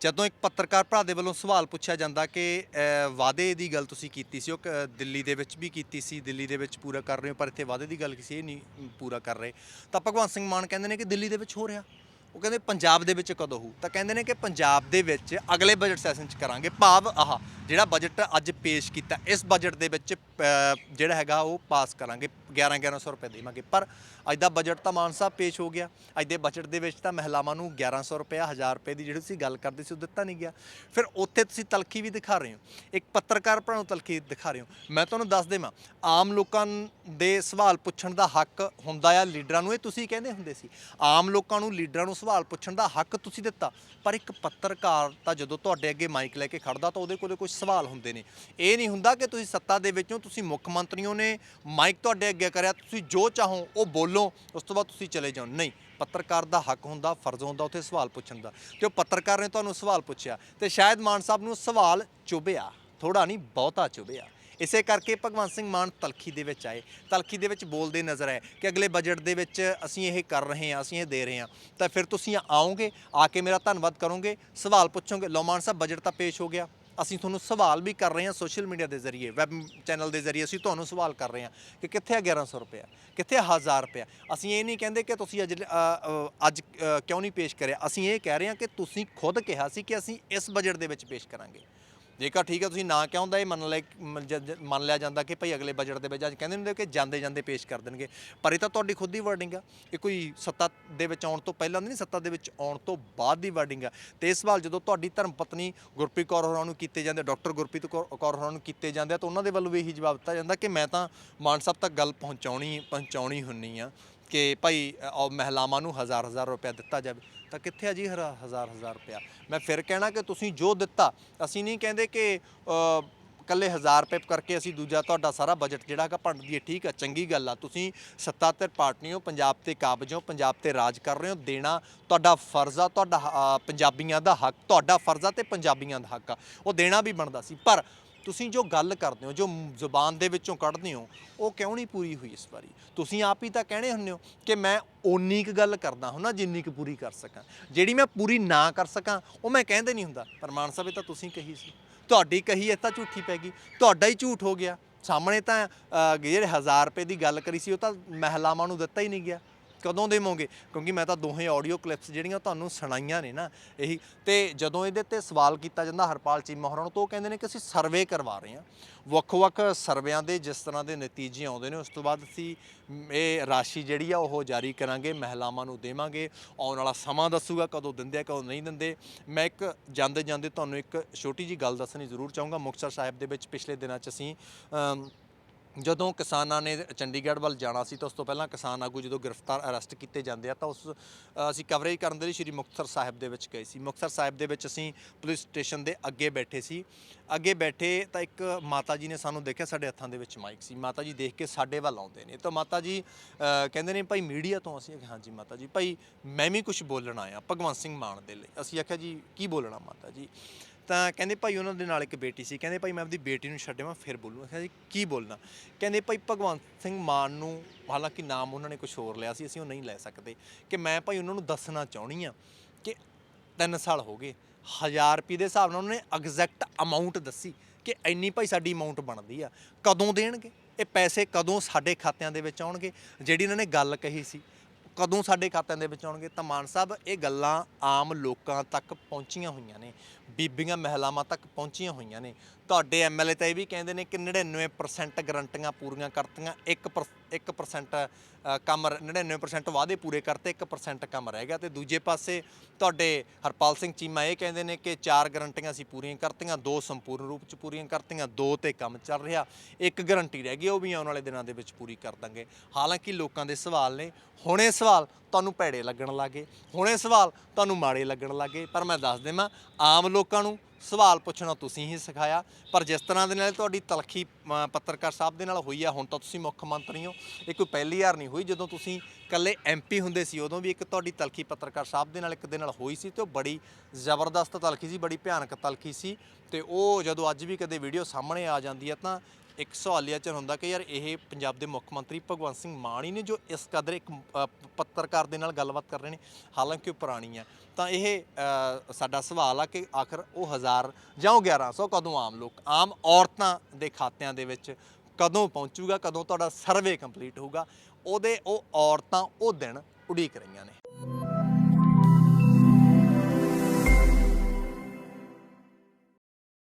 ਜਦੋਂ ਇੱਕ ਪੱਤਰਕਾਰ ਭਰਾ ਦੇ ਵੱਲੋਂ ਸਵਾਲ ਪੁੱਛਿਆ ਜਾਂਦਾ ਕਿ ਵਾਅਦੇ ਦੀ ਗੱਲ ਤੁਸੀਂ ਕੀਤੀ ਸੀ, ਉਹ ਕ- ਦਿੱਲੀ ਦੇ ਵਿੱਚ ਵੀ ਕੀਤੀ ਸੀ, ਦਿੱਲੀ ਦੇ ਵਿੱਚ ਪੂਰਾ ਕਰ ਰਹੇ ਹੋ, ਪਰ ਇੱਥੇ ਵਾਅਦੇ ਦੀ ਗੱਲ ਕਿਸੇ ਇਹ ਨਹੀਂ ਪੂਰਾ ਕਰ ਰਹੇ। ਤਾਂ ਭਗਵੰਤ ਸਿੰਘ ਮਾਨ ਕਹਿੰਦੇ ਨੇ ਕਿ ਦਿੱਲੀ ਦੇ ਵਿੱਚ ਹੋ ਰਿਹਾ। ਉਹ ਕਹਿੰਦੇ ਪੰਜਾਬ ਦੇ ਵਿੱਚ ਕਦੋਂ ਹੋਊ? ਤਾਂ ਕਹਿੰਦੇ ਨੇ ਕਿ ਪੰਜਾਬ ਦੇ ਵਿੱਚ ਅਗਲੇ ਬਜਟ ਸੈਸ਼ਨ 'ਚ ਕਰਾਂਗੇ। ਭਾਵ ਆਹ ਜਿਹੜਾ ਬਜਟ ਅੱਜ ਪੇਸ਼ ਕੀਤਾ ਇਸ ਬਜਟ ਦੇ ਵਿੱਚ ਅ, ਜਿਹੜਾ ਹੈਗਾ ਉਹ ਪਾਸ ਕਰਾਂਗੇ। 11 1100 ਰੁਪਏ ਦੇਵਾਂਗੇ। ਪਰ ਅੱਜ ਦਾ ਬਜਟ ਤਾਂ ਮਾਨ ਸਾਹਿਬ ਪੇਸ਼ ਹੋ ਗਿਆ। ਅੱਜ ਦੇ ਬਜਟ ਦੇ ਵਿੱਚ ਤਾਂ ਮਹਿਲਾਵਾਂ ਨੂੰ 1100 ਰੁਪਏ 1000 ਰੁਪਏ ਦੀ ਜਿਹੜੀ ਤੁਸੀਂ ਗੱਲ ਕਰਦੇ ਸੀ ਉਹ ਦਿੱਤਾ ਨਹੀਂ ਗਿਆ। ਫਿਰ ਉੱਥੇ ਤੁਸੀਂ ਤਲਖੀ ਵੀ ਦਿਖਾ ਰਹੇ ਹੋ। ਇੱਕ ਪੱਤਰਕਾਰ ਭਰਾ ਨੂੰ ਤਲਖੀ ਦਿਖਾ ਰਹੇ ਹੋ। ਮੈਂ ਤੁਹਾਨੂੰ ਦੱਸ ਦੇਵਾਂ ਆਮ ਲੋਕਾਂ ਦੇ ਸਵਾਲ ਪੁੱਛਣ ਦਾ ਹੱਕ ਹੁੰਦਾ ਆ ਲੀਡਰਾਂ ਨੂੰ। ਇਹ ਤੁਸੀਂ ਕਹਿੰਦੇ ਹੁੰਦੇ ਸੀ ਆਮ ਲੋਕਾਂ ਨੂੰ ਲੀਡਰਾਂ ਨੂੰ ਸਵਾਲ ਪੁੱਛਣ ਦਾ ਹੱਕ ਤੁਸੀਂ ਦਿੱਤਾ, ਪਰ ਇੱਕ ਪੱਤਰਕਾਰ ਤਾਂ ਜਦੋਂ ਤੁਹਾਡੇ ਅੱਗੇ ਮਾਈਕ ਲੈ ਕੇ ਖੜਦਾ ਤਾਂ ਉਹਦੇ ਕੋਲੇ ਕੁਝ ਸਵਾਲ ਹੁੰਦੇ ਨੇ। ਇਹ ਨਹੀਂ ਹੁੰਦਾ ਕਿ ਤੁਸੀਂ ਸੱਤਾ ਦੇ ਵਿੱਚੋਂ ਤੁਸੀਂ ਮੁੱਖ ਮੰਤਰੀਆਂ ਨੇ ਮਾਈਕ ਤੁਹਾਡੇ ਅੱਗੇ ਕਰਿਆ, ਤੁਸੀਂ ਜੋ ਚਾਹੋ ਉਹ ਬੋਲੋ, ਉਸ ਤੋਂ ਬਾਅਦ ਤੁਸੀਂ ਚਲੇ ਜਾਓ। ਨਹੀਂ, ਪੱਤਰਕਾਰ ਦਾ ਹੱਕ ਹੁੰਦਾ, ਫਰਜ਼ ਹੁੰਦਾ ਉੱਥੇ ਸਵਾਲ ਪੁੱਛਣ ਦਾ। ਤੇ ਉਹ ਪੱਤਰਕਾਰ ਨੇ ਤੁਹਾਨੂੰ ਸਵਾਲ ਪੁੱਛਿਆ ਤੇ ਸ਼ਾਇਦ ਮਾਨ ਸਾਹਿਬ ਨੂੰ ਸਵਾਲ ਚੁਭਿਆ ਥੋੜਾ ਨਹੀਂ, ਬਹੁਤਾ ਚੁਭਿਆ ਇਸੇ ਕਰਕੇ ਭਗਵੰਤ ਸਿੰਘ ਮਾਨ ਤਲਖੀ ਦੇ ਵਿੱਚ ਆਏ। ਤਲਖੀ ਦੇ ਵਿੱਚ ਬੋਲਦੇ ਨਜ਼ਰ ਆਏ ਕਿ ਅਗਲੇ ਬਜਟ ਦੇ ਵਿੱਚ ਅਸੀਂ ਇਹ ਕਰ ਰਹੇ ਹਾਂ, ਅਸੀਂ ਇਹ ਦੇ ਰਹੇ ਹਾਂ। ਤਾਂ ਫਿਰ ਤੁਸੀਂ ਆਓਗੇ, ਆ ਕੇ ਮੇਰਾ ਧੰਨਵਾਦ ਕਰੋਗੇ, ਸਵਾਲ ਪੁੱਛੋਗੇ, ਲਓ ਮਾਨ ਸਾਹਿਬ ਬਜਟ ਤਾਂ ਪੇਸ਼ ਹੋ ਗਿਆ। ਅਸੀਂ ਤੁਹਾਨੂੰ ਸਵਾਲ ਵੀ ਕਰ ਰਹੇ ਹਾਂ ਸੋਸ਼ਲ ਮੀਡੀਆ ਦੇ ਜ਼ਰੀਏ ਵੈਬ ਚੈਨਲ ਦੇ ਜ਼ਰੀਏ ਅਸੀਂ ਤੁਹਾਨੂੰ ਸਵਾਲ ਕਰ ਰਹੇ ਹਾਂ ਕਿ ਕਿੱਥੇ ਆ 1100 ਰੁਪਇਆ, ਕਿੱਥੇ ਆ 1000 ਰੁਪਇਆ? ਅਸੀਂ ਇਹ ਨਹੀਂ ਕਹਿੰਦੇ ਕਿ ਤੁਸੀਂ ਅੱਜ ਅੱਜ ਕਿਉਂ ਨਹੀਂ ਪੇਸ਼ ਕਰਿਆ? ਅਸੀਂ ਇਹ ਕਹਿ ਰਹੇ ਹਾਂ ਕਿ ਤੁਸੀਂ ਖੁਦ ਕਿਹਾ ਸੀ ਕਿ ਅਸੀਂ ਇਸ ਬਜਟ ਦੇ ਵਿੱਚ ਪੇਸ਼ ਕਰਾਂਗੇ। ਜੇਕਰ ਠੀਕ ਹੈ ਤੁਸੀਂ ਨਾ ਕਿਹਾ ਹੁੰਦਾ, ਇਹ ਮੰਨ ਲੈ ਮੰਨ ਜ- ਜ- ਮੰਨ ਲਿਆ ਜਾਂਦਾ ਕਿ ਭਾਈ ਅਗਲੇ ਬਜਟ ਦੇ ਵਿੱਚ ਅੱਜ ਕਹਿੰਦੇ ਹੁੰਦੇ ਕਿ ਜਾਂਦੇ ਜਾਂਦੇ ਪੇਸ਼ ਕਰ ਦੇਣਗੇ। ਪਰ ਇਹ ਤਾਂ ਤੁਹਾਡੀ ਖੁਦ ਦੀ ਵਰਡਿੰਗ ਆ। ਇਹ ਕੋਈ ਸੱਤਾ ਦੇ ਵਿੱਚ ਆਉਣ ਤੋਂ ਪਹਿਲਾਂ ਦੀ ਨਹੀਂ, ਸੱਤਾ ਦੇ ਵਿੱਚ ਆਉਣ ਤੋਂ ਬਾਅਦ ਦੀ ਵਰਡਿੰਗ ਆ। ਤੇ ਇਹ ਸਵਾਲ ਜਦੋਂ ਤੁਹਾਡੀ ਧਰਮ ਪਤਨੀ ਗੁਰਪ੍ਰੀਤ ਕੌਰ ਹੋਰਾਂ ਨੂੰ ਕੀਤੇ ਜਾਂਦੇ ਡਾਕਟਰ ਗੁਰਪ੍ਰੀਤ ਕੌਰ ਕੌਰ ਹੋਰਾਂ ਨੂੰ ਕੀਤੇ ਜਾਂਦੇ ਆ, ਤਾਂ ਉਹਨਾਂ ਦੇ ਵੱਲੋਂ ਵੀ ਇਹੀ ਜਵਾਬ ਦਿੱਤਾ ਜਾਂਦਾ ਕਿ ਮੈਂ ਤਾਂ ਮਾਨ ਸਾਹਿਬ ਤੱਕ ਗੱਲ ਪਹੁੰਚਾਉਣੀ ਪਹੁੰਚਾਉਣੀ ਹੁੰਨੀ ਆ। ਕਿ ਭਾਈ ਅ, ਮਹਿਲਾਵਾਂ ਨੂੰ ਹਜ਼ਾਰ ਹਜ਼ਾਰ ਰੁਪਇਆ ਦਿੱਤਾ ਜਾਵੇ ਤਾਂ ਕਿੱਥੇ ਆ ਜੀ ਹਰਾ- ਹਜ਼ਾਰ ਹਜ਼ਾਰ ਰੁਪਇਆ? ਮੈਂ ਫਿਰ ਕਹਿਣਾ ਕਿ ਤੁਸੀਂ ਜੋ ਦਿੱਤਾ ਅਸੀਂ ਨਹੀਂ ਕਹਿੰਦੇ ਕਿ ਅ, ਕੱਲੇ 1000 ਰੁਪਏ ਕਰਕੇ ਅਸੀਂ ਦੂਜਾ ਤੁਹਾਡਾ ਸਾਰਾ ਬਜਟ ਜਿਹੜਾ ਹੈਗਾ ਭੰਡ ਦਈਏ। ਠੀਕ ਆ ਚੰਗੀ ਗੱਲ ਆ। ਤੁਸੀਂ ਸੱਤਾਧਰ ਪਾਰਟੀ ਹੋ ਪੰਜਾਬ ਤੇ ਕਾਬਜ ਹੋ ਪੰਜਾਬ ਤੇ ਰਾਜ ਕਰ ਰਹੇ ਹੋ ਦੇਣਾ ਤੁਹਾਡਾ ਫਰਜ਼ ਆ ਤੁਹਾਡਾ ਅ, ਪੰਜਾਬੀਆਂ ਦਾ ਹੱਕ ਤੁਹਾਡਾ ਫਰਜ਼ ਆ ਤੇ ਪੰਜਾਬੀਆਂ ਦਾ ਹੱਕ ਆ। ਉਹ ਦੇਣਾ ਵੀ ਬਣਦਾ ਸੀ। ਪਰ ਤੁਸੀਂ ਜੋ ਗੱਲ ਕਰਦੇ ਹੋ, ਜੋ ਜ਼ੁਬਾਨ ਦੇ ਵਿੱਚੋਂ ਕੱਢਦੇ ਹੋ, ਉਹ ਕਿਉਂ ਨਹੀਂ ਪੂਰੀ ਹੋਈ ਇਸ ਵਾਰੀ? ਤੁਸੀਂ ਆਪ ਹੀ ਤਾਂ ਕਹਿਣੇ ਹੁੰਦੇ ਹੋ ਕਿ ਮੈਂ ਓਨੀ ਕੁ ਗੱਲ ਕਰਦਾ ਹਾਂ ਜਿੰਨੀ ਕੁ ਪੂਰੀ ਕਰ ਸਕਾਂ। ਜਿਹੜੀ ਮੈਂ ਪੂਰੀ ਨਾ ਕਰ ਸਕਾਂ, ਉਹ ਮੈਂ ਕਹਿੰਦੇ ਨਹੀਂ ਹੁੰਦਾ। ਪਰ ਮਾਨ ਸਾਹਿਬ, ਇਹ ਤਾਂ ਤੁਸੀਂ ਕਹੀ ਸੀ। ਤੁਹਾਡੀ ਕਹੀ ਇਹ ਤਾਂ ਝੂਠੀ ਪੈ ਗਈ। ਤੁਹਾਡਾ ਹੀ ਝੂਠ ਹੋ ਗਿਆ। ਸਾਹਮਣੇ ਤਾਂ ਜਿਹੜੇ 1000 ਰੁਪਏ ਦੀ ਗੱਲ ਕਰੀ ਸੀ, ਉਹ ਤਾਂ ਮਹਿਲਾਵਾਂ ਨੂੰ ਦਿੱਤਾ ਹੀ ਨਹੀਂ ਗਿਆ। ਕਦੋਂ ਦੇਵੋਗੇ? ਕਿਉਂਕਿ ਮੈਂ ਤਾਂ ਦੋਹੇ ਆਡੀਓ ਕਲਿੱਪਸ ਜਿਹੜੀਆਂ ਤੁਹਾਨੂੰ ਸੁਣਾਈਆਂ ਨੇ ਨਾ, ਇਹੀ ਤੇ ਜਦੋਂ ਇਹਦੇ ਤੇ ਸਵਾਲ ਕੀਤਾ ਜਾਂਦਾ ਹਰਪਾਲ ਚੀਮਾ ਹੋਰਾਂ ਨੂੰ, ਤਾਂ ਉਹ ਕਹਿੰਦੇ ਨੇ ਕਿ ਅਸੀਂ ਸਰਵੇ ਕਰਵਾ ਰਹੇ ਹਾਂ। ਵੱਖ-ਵੱਖ ਸਰਵੇਆਂ ਦੇ ਜਿਸ ਤਰ੍ਹਾਂ ਦੇ ਨਤੀਜੇ ਆਉਂਦੇ ਨੇ, ਉਸ ਤੋਂ ਬਾਅਦ ਅਸੀਂ ਇਹ ਰਾਸ਼ੀ ਜਿਹੜੀ ਆ, ਉਹ ਜਾਰੀ ਕਰਾਂਗੇ, ਮਹਿਲਾਵਾਂ ਨੂੰ ਦੇਵਾਂਗੇ, ਆਉਣ ਵਾਲਾ ਸਮਾਂ ਦੱਸੂਗਾ ਕਦੋਂ ਦਿੰਦੇ ਆ, ਕਦੋਂ ਨਹੀਂ ਦਿੰਦੇ। ਮੈਂ ਇੱਕ ਜਾਂਦੇ ਜਾਂਦੇ ਤੁਹਾਨੂੰ ਇੱਕ ਛੋਟੀ ਜੀ ਗੱਲ ਦੱਸਣੀ ਜ਼ਰੂਰ ਚਾਹੂੰਗਾ। ਮੁਕਤਸਰ ਸਾਹਿਬ ਦੇ ਵਿੱਚ ਪਿਛਲੇ ਦਿਨਾਂ 'ਚ ਅਸੀਂ ਜਦੋਂ ਕਿਸਾਨਾਂ ਨੇ ਚੰਡੀਗੜ੍ਹ ਵੱਲ ਜਾਣਾ ਸੀ ਤਾਂ ਉਸ ਤੋਂ ਪਹਿਲਾਂ ਕਿਸਾਨ ਆਗੂ ਜਦੋਂ ਗ੍ਰਿਫਤਾਰ ਅਰੈਸਟ ਕੀਤੇ ਜਾਂਦੇ ਆ ਤਾਂ ਉਸ ਅਸੀਂ ਕਵਰੇਜ ਕਰਨ ਦੇ ਲਈ ਸ਼੍ਰੀ ਮੁਕਤਸਰ ਸਾਹਿਬ ਦੇ ਵਿੱਚ ਗਏ ਸੀ। ਮੁਕਤਸਰ ਸਾਹਿਬ ਦੇ ਵਿੱਚ ਅਸੀਂ ਪੁਲਿਸ ਸਟੇਸ਼ਨ ਦੇ ਅੱਗੇ ਬੈਠੇ ਸੀ। ਅੱਗੇ ਬੈਠੇ ਤਾਂ ਇੱਕ ਮਾਤਾ ਜੀ ਨੇ ਸਾਨੂੰ ਦੇਖਿਆ ਸਾਡੇ ਹੱਥਾਂ ਦੇ ਵਿੱਚ ਮਾਈਕ ਸੀ। ਮਾਤਾ ਜੀ ਦੇਖ ਕੇ ਸਾਡੇ ਵੱਲ ਆਉਂਦੇ ਨੇ। ਤਾਂ ਮਾਤਾ ਜੀ ਕਹਿੰਦੇ ਨੇ ਭਾਈ ਮੀਡੀਆ ਤੋਂ ਅਸੀਂ ਕਿਹਾ ਹਾਂਜੀ ਮਾਤਾ ਜੀ, ਭਾਈ ਮੈਂ ਵੀ ਕੁਝ ਬੋਲਣ ਆਇਆ ਭਗਵੰਤ ਸਿੰਘ ਮਾਨ ਦੇ ਲਈ। ਅਸੀਂ ਆਖਿਆ ਜੀ, ਕੀ ਬੋਲਣਾ ਮਾਤਾ ਜੀ? ਤਾਂ ਕਹਿੰਦੇ ਭਾਈ ਉਹਨਾਂ ਦੇ ਨਾਲ ਇੱਕ ਬੇਟੀ ਸੀ, ਕਹਿੰਦੇ ਭਾਈ ਮੈਂ ਆਪਣੀ ਬੇਟੀ ਨੂੰ ਛੱਡਿਆ ਫਿਰ ਬੋਲੂੰ। ਮੈਂ ਜੀ, ਕੀ ਬੋਲਣਾ? ਕਹਿੰਦੇ ਭਾਈ ਭਗਵੰਤ ਸਿੰਘ ਮਾਨ ਨੂੰ ਹਾਲਾਂਕਿ ਨਾਮ ਉਹਨਾਂ ਨੇ ਕੁਝ ਹੋਰ ਲਿਆ ਸੀ, ਅਸੀਂ ਉਹ ਨਹੀਂ ਲੈ ਸਕਦੇ। ਕਿ ਮੈਂ ਭਾਈ ਉਹਨਾਂ ਨੂੰ ਦੱਸਣਾ ਚਾਹਣੀ ਆ ਕਿ 3 ਸਾਲ ਹੋ ਗਏ 1000 ਰੁਪਏ ਦੇ ਹਿਸਾਬ ਨਾਲ ਉਹਨਾਂ ਨੇ ਐਗਜ਼ੈਕਟ ਅਮਾਉਂਟ ਦੱਸੀ ਕਿ ਇੰਨੀ ਭਾਈ ਸਾਡੀ ਅਮਾਉਂਟ ਬਣਦੀ ਆ। ਕਦੋਂ ਦੇਣਗੇ? ਇਹ ਪੈਸੇ ਕਦੋਂ ਸਾਡੇ ਖਾਤਿਆਂ ਦੇ ਵਿੱਚ ਆਉਣਗੇ? ਜਿਹੜੀ ਇਹਨਾਂ ਨੇ ਗੱਲ ਕਹੀ ਸੀ, ਕਦੋਂ ਸਾਡੇ ਖਾਤਿਆਂ ਦੇ ਵਿੱਚ ਆਉਣਗੇ? ਤਾਂ ਮਾਨ ਸਾਹਿਬ, ਇਹ ਗੱਲਾਂ ਆਮ ਲੋਕਾਂ ਤੱਕ ਪਹੁੰਚੀਆਂ ਹੋਈਆਂ ਨੇ। ਬੀਬੀਆਂ ਮਹਿਲਾਵਾਂ ਤੱਕ ਪਹੁੰਚੀਆਂ ਹੋਈਆਂ ਨੇ। ਤੁਹਾਡੇ ਐਮਐਲਏ ਤਾਂ ਇਹ ਵੀ ਕਹਿੰਦੇ ਨੇ ਕਿ 99% ਗਰੰਟੀਆਂ ਪੂਰੀਆਂ ਕਰਤੀਆਂ 1% 1% ਕੰਮ ਰ- 99% ਵਾਅਦੇ ਪੂਰੇ ਕਰਤੇ 1% ਕੰਮ ਰਹਿ ਗਿਆ। ਤੇ ਦੂਜੇ ਪਾਸੇ ਤੁਹਾਡੇ ਹਰਪਾਲ ਸਿੰਘ ਚੀਮਾ ਇਹ ਕਹਿੰਦੇ ਨੇ ਕਿ ਚਾਰ ਗਰੰਟੀਆਂ ਅਸੀਂ ਪੂਰੀਆਂ ਕਰਤੀਆਂ, ਦੋ ਸੰਪੂਰਨ ਰੂਪ ਚ ਪੂਰੀਆਂ ਕਰਤੀਆਂ, ਦੋ ਤੇ ਕੰਮ ਚੱਲ ਰਿਹਾ। ਇੱਕ ਗਰੰਟੀ ਰਹਿ ਗਈ, ਉਹ ਵੀ ਆਉਣ ਵਾਲੇ ਦਿਨਾਂ ਦੇ ਵਿੱਚ ਪੂਰੀ ਕਰ ਦਾਂਗੇ। ਹਾਲਾਂਕਿ ਲੋਕਾਂ ਦੇ ਸਵਾਲ ਨੇ, ਹੁਣੇ ਸਵਾਲ ਤੁਹਾਨੂੰ ਭੈੜੇ ਲੱਗਣ ਲੱਗੇ, ਹੁਣੇ ਸਵਾਲ ਤੁਹਾਨੂੰ ਮਾੜੇ ਲੱਗਣ ਲੱਗੇ, ਪਰ ਮੈਂ ਦੱਸ ਦੇਵਾਂ, ਆਮ ਲੋਕ ਲੋਕਾਂ ਨੂੰ ਸਵਾਲ ਪੁੱਛਣਾ ਤੁਸੀਂ ਹੀ ਸਿਖਾਇਆ। ਪਰ ਜਿਸ ਤਰ੍ਹਾਂ ਦੇ ਨਾਲ ਤੁਹਾਡੀ ਤਲਖੀ ਅ, ਪੱਤਰਕਾਰ ਸਾਹਿਬ ਦੇ ਨਾਲ ਹੋਈ ਆ ਹੁਣ ਤਾਂ ਤੁਸੀਂ ਮੁੱਖ ਮੰਤਰੀ ਹੋ। ਇਹ ਕੋਈ ਪਹਿਲੀ ਵਾਰ ਨਹੀਂ ਹੋਈ। ਜਦੋਂ ਤੁਸੀਂ ਇਕੱਲੇ ਐਮਪੀ ਹੁੰਦੇ ਸੀ ਉਦੋਂ ਵੀ ਇੱਕ ਤੁਹਾਡੀ ਤਲਖੀ ਪੱਤਰਕਾਰ ਸਾਹਿਬ ਦੇ ਨਾਲ ਇੱਕ ਦੇ ਨਾਲ ਹੋਈ ਸੀ ਤੇ ਉਹ ਬੜੀ ਜ਼ਬਰਦਸਤ ਤਲਖੀ ਸੀ ਬੜੀ ਭਿਆਨਕ ਤਲਖੀ ਸੀ। ਤੇ ਉਹ ਜਦੋਂ ਅੱਜ ਵੀ ਕਦੇ ਵੀਡੀਓ ਸਾਹਮਣੇ ਆ ਜਾਂਦੀ ਹੈ ਤਾਂ ਇੱਕ ਸਵਾਲੀਆ ਚ ਹੁੰਦਾ ਕਿ ਯਾਰ ਇਹ ਪੰਜਾਬ ਦੇ ਮੁੱਖ ਮੰਤਰੀ ਭਗਵੰਤ ਸਿੰਘ ਮਾਨ ਹੀ ਨੇ ਜੋ ਇਸ ਕਦਰ ਇੱਕ ਅ, ਪੱਤਰਕਾਰ ਦੇ ਨਾਲ ਗੱਲਬਾਤ ਕਰ ਰਹੇ ਨੇ ਹਾਲਾਂਕਿ ਉਹ ਪੁਰਾਣੀ ਆ। ਤਾਂ ਇਹ ਅ, ਸਾਡਾ ਸਵਾਲ ਆ ਕਿ ਆਖਰ ਉਹ ਹਜ਼ਾਰ ਜਾਂ ਉਹ 1100 ਕਦੋਂ ਆਮ ਲੋਕ ਆਮ ਔਰਤਾਂ ਦੇ ਖਾਤਿਆਂ ਦੇ ਵਿੱਚ ਕਦੋਂ ਪਹੁੰਚੂਗਾ ਕਦੋਂ ਤੁਹਾਡਾ ਸਰਵੇ ਕੰਪਲੀਟ ਹੋਊਗਾ ਉਹਦੇ ਉਹ ਔਰਤਾਂ ਉਹ ਦਿਨ ਉਡੀਕ ਰਹੀਆਂ ਨੇ।